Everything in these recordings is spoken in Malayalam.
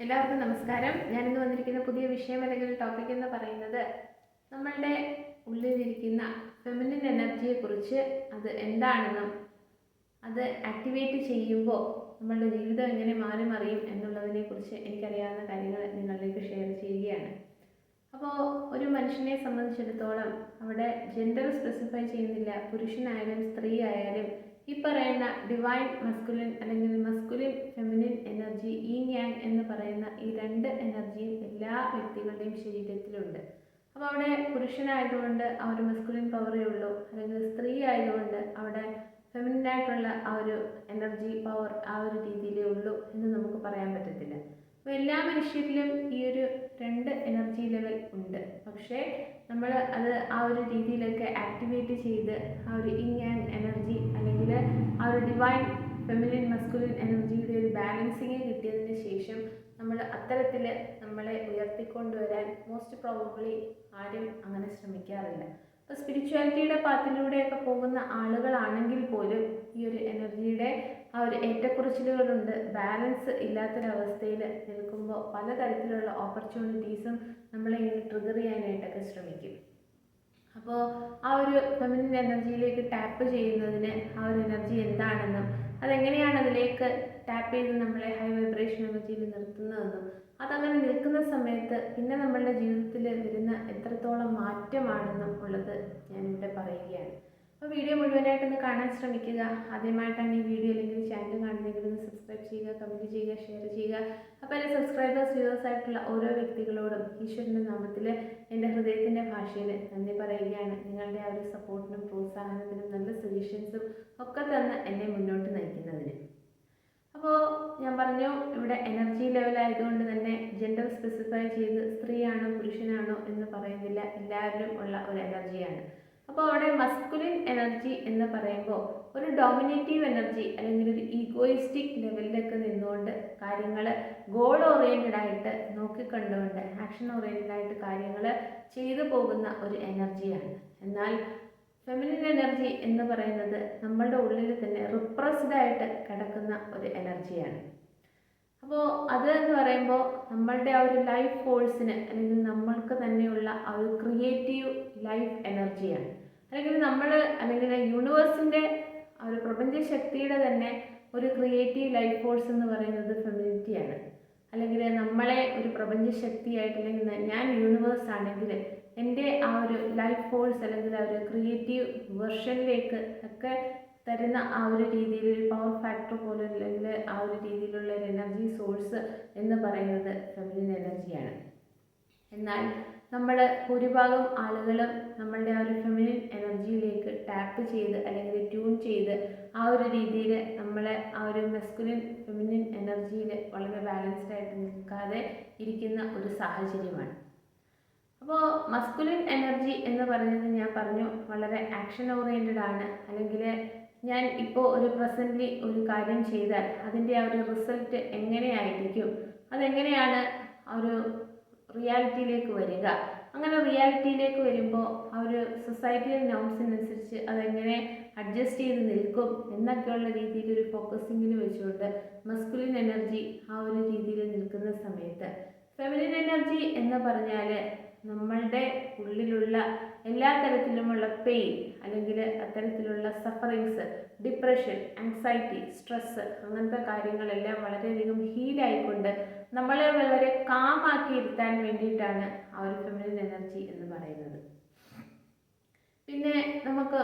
എല്ലാവർക്കും നമസ്കാരം. ഞാൻ ഇന്ന് വന്നിരിക്കുന്ന പുതിയ വിഷയം അല്ലെങ്കിൽ ടോപ്പിക് എന്ന് പറയുന്നത് നമ്മളുടെ ഉള്ളിലിരിക്കുന്ന ഫെമിനിൻ എനർജിയെ കുറിച്ച് അത് എന്താണെന്നും അത് ആക്ടിവേറ്റ് ചെയ്യുമ്പോൾ നമ്മളുടെ ജീവിതം എങ്ങനെ മാറി മറിയും എന്നുള്ളതിനെക്കുറിച്ച് എനിക്കറിയാവുന്ന കാര്യങ്ങൾ നിങ്ങളിലേക്ക് ഷെയർ ചെയ്യുകയാണ്. അപ്പോൾ ഒരു മനുഷ്യനെ സംബന്ധിച്ചിടത്തോളം അവിടെ ജെൻഡർ സ്പെസിഫൈ ചെയ്യുന്നില്ല. പുരുഷനായാലും സ്ത്രീ ആയാലും ഈ പറയുന്ന ഡിവൈൻ മസ്കുലിൻ അല്ലെങ്കിൽ മസ്കുലിൻ ഫെമിനിൻ എനർജി ഈ യാങ് എന്ന് പറയുന്ന ഈ രണ്ട് എനർജിയും എല്ലാ വ്യക്തികളുടെയും ശരീരത്തിലുണ്ട്. അപ്പോൾ അവിടെ പുരുഷനായതുകൊണ്ട് ആ ഒരു മസ്കുലിൻ പവറേ ഉള്ളൂ. അല്ലെങ്കിൽ സ്ത്രീ ആയതുകൊണ്ട് അവിടെ ഫെമിനിൻ ആയിട്ടുള്ള ആ ഒരു എനർജി പവർ ആ ഒരു രീതിയിലേ ഉള്ളൂ എന്ന് നമുക്ക് പറയാൻ പറ്റത്തില്ല. അപ്പോൾ എല്ലാ മനുഷ്യരിലും ഈ ഒരു രണ്ട് എനർജി ലെവൽ ഉണ്ട്. പക്ഷേ നമ്മൾ അത് ആ ഒരു രീതിയിലൊക്കെ ആക്ടിവേറ്റ് ചെയ്ത് ആ ഒരു ഇങ് ആൻഡ് എനർജി ഒരു ഡിവൈൻ ഫെമിനിൻ മസ്കുലിൻ എനർജിയുടെ ഒരു ബാലൻസിങ് കിട്ടിയതിന് ശേഷം നമ്മൾ അത്തരത്തിൽ നമ്മളെ ഉയർത്തിക്കൊണ്ടുവരാൻ മോസ്റ്റ് പ്രോബബ്ലി ആരും അങ്ങനെ ശ്രമിക്കാറില്ല. അപ്പോൾ സ്പിരിച്വാലിറ്റിയുടെ പാത്തിലൂടെയൊക്കെ പോകുന്ന ആളുകളാണെങ്കിൽ പോലും ഈ ഒരു എനർജിയുടെ ആ ഒരു ഏറ്റക്കുറച്ചിലുകളുണ്ട്. ബാലൻസ് ഇല്ലാത്തൊരവസ്ഥയിൽ നിൽക്കുമ്പോൾ പലതരത്തിലുള്ള ഓപ്പർച്യൂണിറ്റീസും നമ്മളെ ഇങ്ങനെ ട്രിഗർ ചെയ്യാനായിട്ടൊക്കെ ശ്രമിക്കും. അപ്പോൾ ആ ഒരു ഫെമിനിൻ എനർജിയിലേക്ക് ടാപ്പ് ചെയ്യുന്നതിന് ആ ഒരു എനർജി എന്താണെന്നും അതെങ്ങനെയാണ് അതിലേക്ക് ടാപ്പ് ചെയ്ത് നമ്മളെ ഹൈ വൈബ്രേഷൻ എനർജിയിൽ നിർത്തുന്നതെന്നും അതങ്ങനെ നിൽക്കുന്ന സമയത്ത് പിന്നെ നമ്മളുടെ ജീവിതത്തിൽ വരുന്ന എത്രത്തോളം മാറ്റമാണെന്നും ഉള്ളത് ഞാനിവിടെ പറയുകയാണ്. അപ്പോൾ വീഡിയോ മുഴുവനായിട്ടൊന്ന് കാണാൻ ശ്രമിക്കുക. ആദ്യമായിട്ടാണ് ഈ വീഡിയോ അല്ലെങ്കിൽ ചാനൽ കാണുന്നതെങ്കിൽ ഒന്ന് സബ്സ്ക്രൈബ് ചെയ്യുക കമന്റ് ചെയ്യുക ഷെയർ ചെയ്യുക. അപ്പോൾ എന്റെ സബ്സ്ക്രൈബേഴ്സ് വ്യൂവേഴ്സ് ആയിട്ടുള്ള ഓരോ വ്യക്തികളോടും ഈശ്വരന്റെ നാമത്തിൽ എന്റെ ഹൃദയത്തിന്റെ ഭാഷയിൽ നന്ദി പറയുകയാണ്. നിങ്ങളുടെ ആ ഒരു സപ്പോർട്ടിനും പ്രോത്സാഹനത്തിനും നല്ല സജഷൻസും ഒക്കെ തന്ന് എന്നെ മുന്നോട്ട് നയിക്കുന്നതിന്. അപ്പോൾ ഞാൻ പറഞ്ഞു ഇവിടെ എനർജി ലെവലായതുകൊണ്ട് തന്നെ ജെൻഡർ സ്പെസിഫൈ ചെയ്ത് സ്ത്രീയാണോ പുരുഷനാണോ എന്ന് പറയുന്നില്ല. എല്ലാവരിലും ഉള്ള ഒരു എനർജിയാണ് അപ്പോൾ അവിടെ മസ്കുലിൻ എനർജി എന്ന് പറയുമ്പോൾ ഒരു ഡോമിനേറ്റീവ് എനർജി അല്ലെങ്കിൽ ഒരു ഈഗോയിസ്റ്റിക് ലെവലിലൊക്കെ നിന്നുകൊണ്ട് കാര്യങ്ങൾ ഗോൾ ഓറിയന്റഡ് ആയിട്ട് നോക്കിക്കണ്ടുകൊണ്ട് ആക്ഷൻ ഓറിയന്റഡ് ആയിട്ട് കാര്യങ്ങൾ ചെയ്തു പോകുന്ന ഒരു എനർജിയാണ് എന്നാൽ ഫെമിനിൻ എനർജി എന്ന് പറയുന്നത് നമ്മളുടെ ഉള്ളിൽ തന്നെ റിപ്രസ്ഡ് ആയിട്ട് കിടക്കുന്ന ഒരു എനർജിയാണ് അപ്പോൾ അത് എന്ന് പറയുമ്പോൾ നമ്മളുടെ ആ ഒരു ലൈഫ് ഫോഴ്സിന് അല്ലെങ്കിൽ നമ്മൾക്ക് തന്നെയുള്ള ആ ഒരു ക്രിയേറ്റീവ് ലൈഫ് എനർജിയാണ് അല്ലെങ്കിൽ നമ്മൾ അല്ലെങ്കിൽ യൂണിവേഴ്സിന്റെ ആ ഒരു പ്രപഞ്ച ശക്തിയുടെ തന്നെ ഒരു ക്രിയേറ്റീവ് ലൈഫ് ഫോഴ്സ് എന്ന് പറയുന്നത് ഫെമിനിറ്റിയാണ് അല്ലെങ്കിൽ നമ്മളെ ഒരു പ്രപഞ്ച ശക്തിയായിട്ട് അല്ലെങ്കിൽ ഞാൻ യൂണിവേഴ്സ് ആണെങ്കിൽ എന്റെ ആ ഒരു ലൈഫ് ഫോഴ്സ് അല്ലെങ്കിൽ ആ ഒരു ക്രിയേറ്റീവ് വെർഷനിലേക്ക് ഒക്കെ തരുന്ന ആ ഒരു രീതിയിൽ ഒരു പവർ ഫാക്ടർ പോലെ അല്ലെങ്കിൽ ആ ഒരു രീതിയിലുള്ള ഒരു എനർജി സോഴ്സ് എന്ന് പറയുന്നത് ഫെമിനിൻ എനർജിയാണ് എന്നാൽ നമ്മൾ ഭൂരിഭാഗം ആളുകളും നമ്മളുടെ ആ ഒരു ഫെമിനിൻ എനർജിയിലേക്ക് ടാപ്പ് ചെയ്ത് അല്ലെങ്കിൽ ട്യൂൺ ചെയ്ത് ആ ഒരു രീതിയിൽ നമ്മളെ ആ ഒരു മെസ്കുലിൻ ഫെമിനിൻ എനർജിയിൽ വളരെ ബാലൻസ്ഡ് ആയിട്ട് നിൽക്കാതെ ഇരിക്കുന്ന ഒരു സാഹചര്യമാണ്. അപ്പോൾ മസ്കുലിൻ എനർജി എന്ന് പറയുന്നത് ഞാൻ പറഞ്ഞു വളരെ ആക്ഷൻ ഓറിയന്റഡ് ആണ്. അല്ലെങ്കിൽ ഞാൻ ഇപ്പോൾ ഒരു പ്രസന്റ്ലി ഒരു കാര്യം ചെയ്താൽ അതിന്റെ ആ ഒരു റിസൾട്ട് എങ്ങനെയായിരിക്കും? അതെങ്ങനെയാണ് ഒരു റിയാലിറ്റിയിലേക്ക് വരിക? അങ്ങനെ റിയാലിറ്റിയിലേക്ക് വരുമ്പോൾ ആ ഒരു സൊസൈറ്റിയൽ നോംസിനനുസരിച്ച് അതെങ്ങനെ അഡ്ജസ്റ്റ് ചെയ്ത് നിൽക്കും എന്നൊക്കെയുള്ള രീതിയിൽ ഒരു ഫോക്കസിങ്ങിൽ വെച്ചുകൊണ്ട് മസ്കുലിൻ എനർജി ആ ഒരു രീതിയിൽ നിൽക്കുന്ന സമയത്ത് ഫെമിനിൻ എനർജി എന്ന് പറഞ്ഞാൽ നമ്മളുടെ ഉള്ളിലുള്ള എല്ലാ തരത്തിലുമുള്ള പെയിൻ അല്ലെങ്കിൽ അത്തരത്തിലുള്ള സഫറിങ്സ് ഡിപ്രഷൻ ആങ്സൈറ്റി സ്ട്രെസ് അങ്ങനത്തെ കാര്യങ്ങളെല്ലാം വളരെയധികം ഹീലായിക്കൊണ്ട് നമ്മളെ വളരെ കാമാക്കി ഇരുത്താൻ വേണ്ടിയിട്ടാണ് ആ ഒരു ഫെമിനിൻ എനർജി എന്ന് പറയുന്നത്. പിന്നെ നമുക്ക്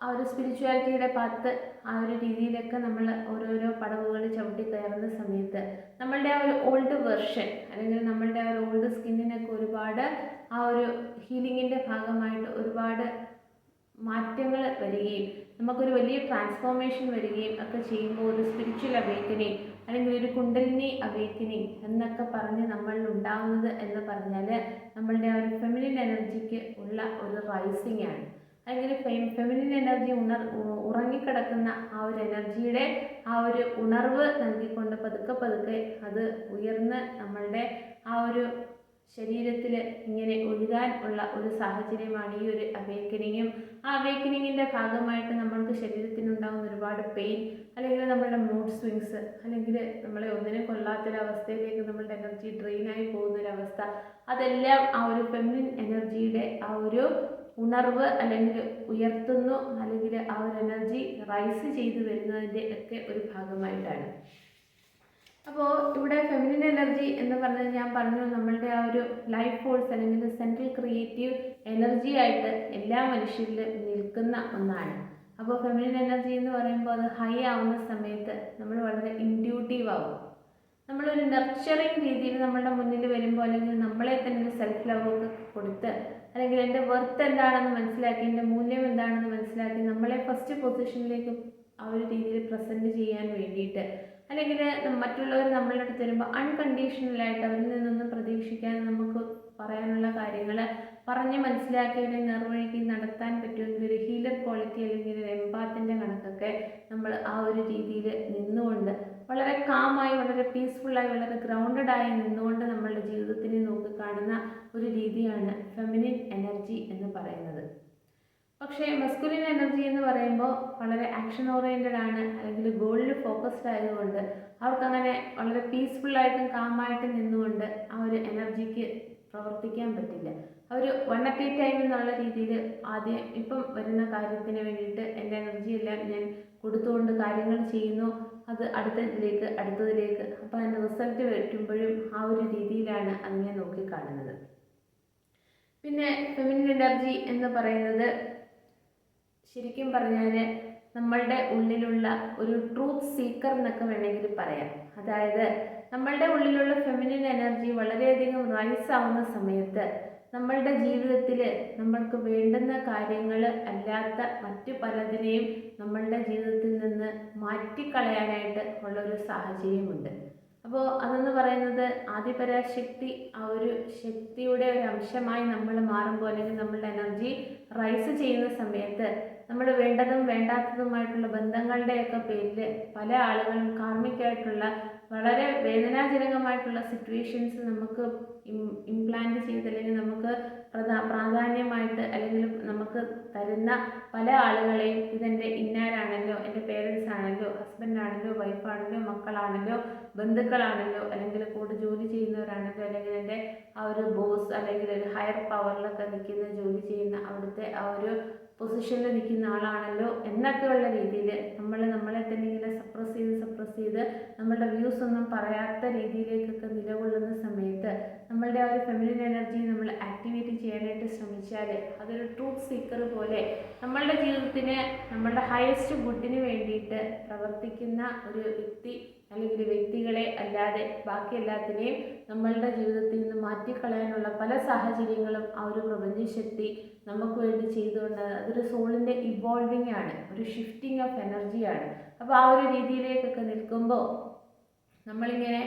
ആ ഒരു സ്പിരിച്വാലിറ്റിയുടെ പാത്ത് ആ ഒരു രീതിയിലൊക്കെ നമ്മൾ ഓരോരോ പടവുകൾ ചവിട്ടി കയറുന്ന സമയത്ത് നമ്മളുടെ ആ ഒരു ഓൾഡ് വെർഷൻ അല്ലെങ്കിൽ നമ്മളുടെ ആ ഒരു ഓൾഡ് സ്കിന്നിനൊക്കെ ഒരുപാട് ആ ഒരു ഹീലിങ്ങിന്റെ ഭാഗമായിട്ട് ഒരുപാട് മാറ്റങ്ങൾ വരികയും നമുക്കൊരു വലിയ ട്രാൻസ്ഫോർമേഷൻ വരികയും ഒക്കെ ചെയ്യുമ്പോൾ ഒരു സ്പിരിച്വൽ അവേക്കനിങ് അല്ലെങ്കിൽ ഒരു കുണ്ടലിനി അവേക്കനിങ് എന്നൊക്കെ പറഞ്ഞ് നമ്മളിൽ ഉണ്ടാകുന്നത് എന്ന് പറഞ്ഞാൽ നമ്മളുടെ ആ ഒരു ഫെമിനിൻ എനർജിക്ക് ഉള്ള ഒരു റൈസിങ് ആണ്. അല്ലെങ്കിൽ ഫെമിനിൻ എനർജി ഉണർ ഉറങ്ങിക്കിടക്കുന്ന ആ ഒരു എനർജിയുടെ ആ ഒരു ഉണർവ് നൽകിക്കൊണ്ട് പതുക്കെ പതുക്കെ അത് ഉയർന്ന് നമ്മളുടെ ആ ഒരു ശരീരത്തിൽ ഇങ്ങനെ ഒഴുകാൻ ഉള്ള ഒരു സാഹചര്യമാണ് ഈ ഒരു അവേക്കനിങ്ങും ആ അവേക്കനിങ്ങിന്റെ ഭാഗമായിട്ട് നമ്മൾക്ക് ശരീരത്തിനുണ്ടാകുന്ന ഒരുപാട് പെയിൻ അല്ലെങ്കിൽ നമ്മളുടെ മൂഡ് സ്വിങ്സ് അല്ലെങ്കിൽ നമ്മളെ ഒന്നിനും കൊള്ളാത്തൊരവസ്ഥയിലേക്ക് നമ്മളുടെ എനർജി ഡ്രെയിനായി പോകുന്നൊരവസ്ഥ. അതെല്ലാം ആ ഒരു ഫെമിനിൻ എനർജിയുടെ ആ ഒരു ഉണർവ് അല്ലെങ്കിൽ ഉയർത്തുന്നു അല്ലെങ്കിൽ ആ ഒരു എനർജി റൈസ് ചെയ്തു വരുന്നതിന്റെ ഒക്കെ ഒരു ഭാഗമായിട്ടാണ്. അപ്പോൾ ഇവിടെ ഫെമിനിൻ എനർജി എന്ന് പറഞ്ഞാൽ ഞാൻ പറഞ്ഞു നമ്മളുടെ ആ ഒരു ലൈഫ് ഫോഴ്സ് അല്ലെങ്കിൽ സെൻട്രൽ ക്രിയേറ്റീവ് എനർജി ആയിട്ട് എല്ലാ മനുഷ്യരിലും നിൽക്കുന്ന ഒന്നാണ്. അപ്പോൾ ഫെമിനിൻ എനർജി എന്ന് പറയുമ്പോൾ അത് ഹൈ ആവുന്ന സമയത്ത് നമ്മൾ വളരെ ഇൻഡ്യൂട്ടീവ് ആവും. നമ്മളൊരു നർച്ചറിങ് രീതിയിൽ നമ്മളുടെ മുന്നിൽ വരുമ്പോൾ അല്ലെങ്കിൽ നമ്മളെ തന്നെ ഒരു സെൽഫ് ലവ് കൊടുത്ത് അല്ലെങ്കിൽ എന്റെ വെർത്ത് എന്താണെന്ന് മനസ്സിലാക്കി എന്റെ മൂല്യം എന്താണെന്ന് മനസ്സിലാക്കി നമ്മളെ ഫസ്റ്റ് പൊസിഷനിലേക്ക് ആ ഒരു രീതിയിൽ പ്രസന്റ് ചെയ്യാൻ വേണ്ടിയിട്ട്. അല്ലെങ്കിൽ മറ്റുള്ളവർ നമ്മളുടെ അടുത്ത് വരുമ്പോൾ അൺകണ്ടീഷണലായിട്ട് അവരിൽ നിന്നൊന്നും പ്രതീക്ഷിക്കാൻ നമുക്ക് പറയാനുള്ള കാര്യങ്ങൾ പറഞ്ഞ് മനസ്സിലാക്കി അവരെ നിർവഹിക്കി നടത്താൻ പറ്റുമെങ്കിൽ ഒരു ഹീലർ ക്വാളിറ്റി അല്ലെങ്കിൽ ഒരു എംപാത്തിന്റെ കണക്കൊക്കെ നമ്മൾ ആ ഒരു രീതിയിൽ നിന്നുകൊണ്ട് വളരെ കാമായി വളരെ പീസ്ഫുള്ളായി വളരെ ഗ്രൗണ്ടഡായി നിന്നുകൊണ്ട് നമ്മളുടെ ജീവിതത്തിനെ നോക്കി കാണുന്ന ഒരു രീതിയാണ് ഫെമിനിൻ എനർജി എന്ന് പറയുന്നത്. പക്ഷേ മസ്കുലിൻ എനർജി എന്ന് പറയുമ്പോൾ വളരെ ആക്ഷൻ ഓറിയന്റഡ് ആണ് അല്ലെങ്കിൽ ഗോളിൽ ഫോക്കസ്ഡ് ആയതുകൊണ്ട് അവർക്കങ്ങനെ വളരെ പീസ്ഫുള്ളായിട്ടും കാമായിട്ടും നിന്നുകൊണ്ട് ആ ഒരു എനർജിക്ക് പ്രവർത്തിക്കാൻ പറ്റില്ല. അവർ വൺ അറ്റ് എ ടൈം എന്നുള്ള രീതിയിൽ ആദ്യം ഇപ്പം വരുന്ന കാര്യത്തിന് വേണ്ടിയിട്ട് എന്റെ എനർജി എല്ലാം ഞാൻ കൊടുത്തുകൊണ്ട് കാര്യങ്ങൾ ചെയ്യുന്നു. അത് അടുത്തതിലേക്ക് അടുത്തതിലേക്ക്. അപ്പോൾ അതിന്റെ റിസൾട്ട് വരുമ്പോഴും ആ ഒരു രീതിയിലാണ് അത് ഞാൻ നോക്കിക്കാണുന്നത് പിന്നെ ഫെമിനിൻ എനർജി എന്ന് പറയുന്നത് ശരിക്കും പറഞ്ഞാൽ നമ്മളുടെ ഉള്ളിലുള്ള ഒരു ട്രൂത്ത് സീക്കർ എന്നൊക്കെ വേണമെങ്കിൽ പറയാം. അതായത് നമ്മളുടെ ഉള്ളിലുള്ള ഫെമിനിൻ എനർജി വളരെയധികം റൈസ് ആവുന്ന സമയത്ത് നമ്മളുടെ ജീവിതത്തിൽ നമ്മൾക്ക് വേണ്ടുന്ന കാര്യങ്ങൾ അല്ലാത്ത മറ്റു പലതിനെയും നമ്മളുടെ ജീവിതത്തിൽ നിന്ന് മാറ്റിക്കളയാനായിട്ട് ഉള്ളൊരു സാഹചര്യമുണ്ട്. അപ്പോൾ അതെന്ന് പറയുന്നത് ആദിപരാശക്തി ആ ഒരു ശക്തിയുടെ ഒരു അംശമായി നമ്മൾ മാറുമ്പോൾ അല്ലെങ്കിൽ നമ്മളുടെ എനർജി റൈസ് ചെയ്യുന്ന സമയത്ത് നമ്മൾ വേണ്ടതും വേണ്ടാത്തതുമായിട്ടുള്ള ബന്ധങ്ങളുടെയൊക്കെ പേരിൽ പല ആളുകളും കാർമികമായിട്ടുള്ള വളരെ വേദനാജനകമായിട്ടുള്ള സിറ്റുവേഷൻസ് നമുക്ക് ഇംപ്ലാന്റ് ചെയ്ത് പ്രാധാന്യമായിട്ട് അല്ലെങ്കിൽ നമുക്ക് തരുന്ന പല ആളുകളെയും ഇതെന്റെ ഇന്നാരാണല്ലോ എന്റെ പേരൻസ് ആണല്ലോ ഹസ്ബൻഡ് ആണല്ലോ വൈഫാണല്ലോ മക്കളാണല്ലോ ബന്ധുക്കളാണല്ലോ അല്ലെങ്കിൽ കൂടെ ജോലി ചെയ്യുന്നവരാണല്ലോ അല്ലെങ്കിൽ എന്റെ ആ ഒരു ബോസ് അല്ലെങ്കിൽ ഒരു ഹയർ പവറിലൊക്കെ നിൽക്കുന്ന ജോലി ചെയ്യുന്ന അവിടുത്തെ ആ ഒരു പൊസിഷനിൽ നിൽക്കുന്ന ആളാണല്ലോ എന്നൊക്കെയുള്ള രീതിയിൽ നമ്മൾ നമ്മളെ തന്നെ ഇങ്ങനെ സപ്രസ് ചെയ്ത് സപ്രസ് ചെയ്ത് നമ്മളുടെ വ്യൂസ് ഒന്നും പറയാത്ത രീതിയിലേക്കൊക്കെ നിലകൊള്ളുന്ന സമയത്ത് നമ്മളുടെ ആ ഒരു ഫെമിനിൻ എനർജി നമ്മൾ ആക്ടിവേറ്റ് ചെയ്യാനായിട്ട് ശ്രമിച്ചാൽ അതൊരു ട്രൂത്ത് സീക്കർ പോലെ നമ്മളുടെ ജീവിതത്തിന് നമ്മളുടെ ഹയസ്റ്റ് ഗുഡിന് വേണ്ടിയിട്ട് പ്രവർത്തിക്കുന്ന ഒരു വ്യക്തി അല്ലെങ്കിൽ വ്യക്തികളെ അല്ലാതെ ബാക്കി എല്ലാത്തിനെയും നമ്മളുടെ ജീവിതത്തിൽ നിന്ന് മാറ്റിക്കളയാനുള്ള പല സാഹചര്യങ്ങളും ആ ഒരു പ്രപഞ്ചശക്തി നമുക്ക് വേണ്ടി ചെയ്തുകൊണ്ട് അതൊരു സോളിന്റെ ഇവോൾവിംഗ് ആണ് ഒരു ഷിഫ്റ്റിംഗ് ഓഫ് എനർജിയാണ് അപ്പോൾ ആ ഒരു രീതിയിലേക്കൊക്കെ നിൽക്കുമ്പോൾ നമ്മളിങ്ങനെ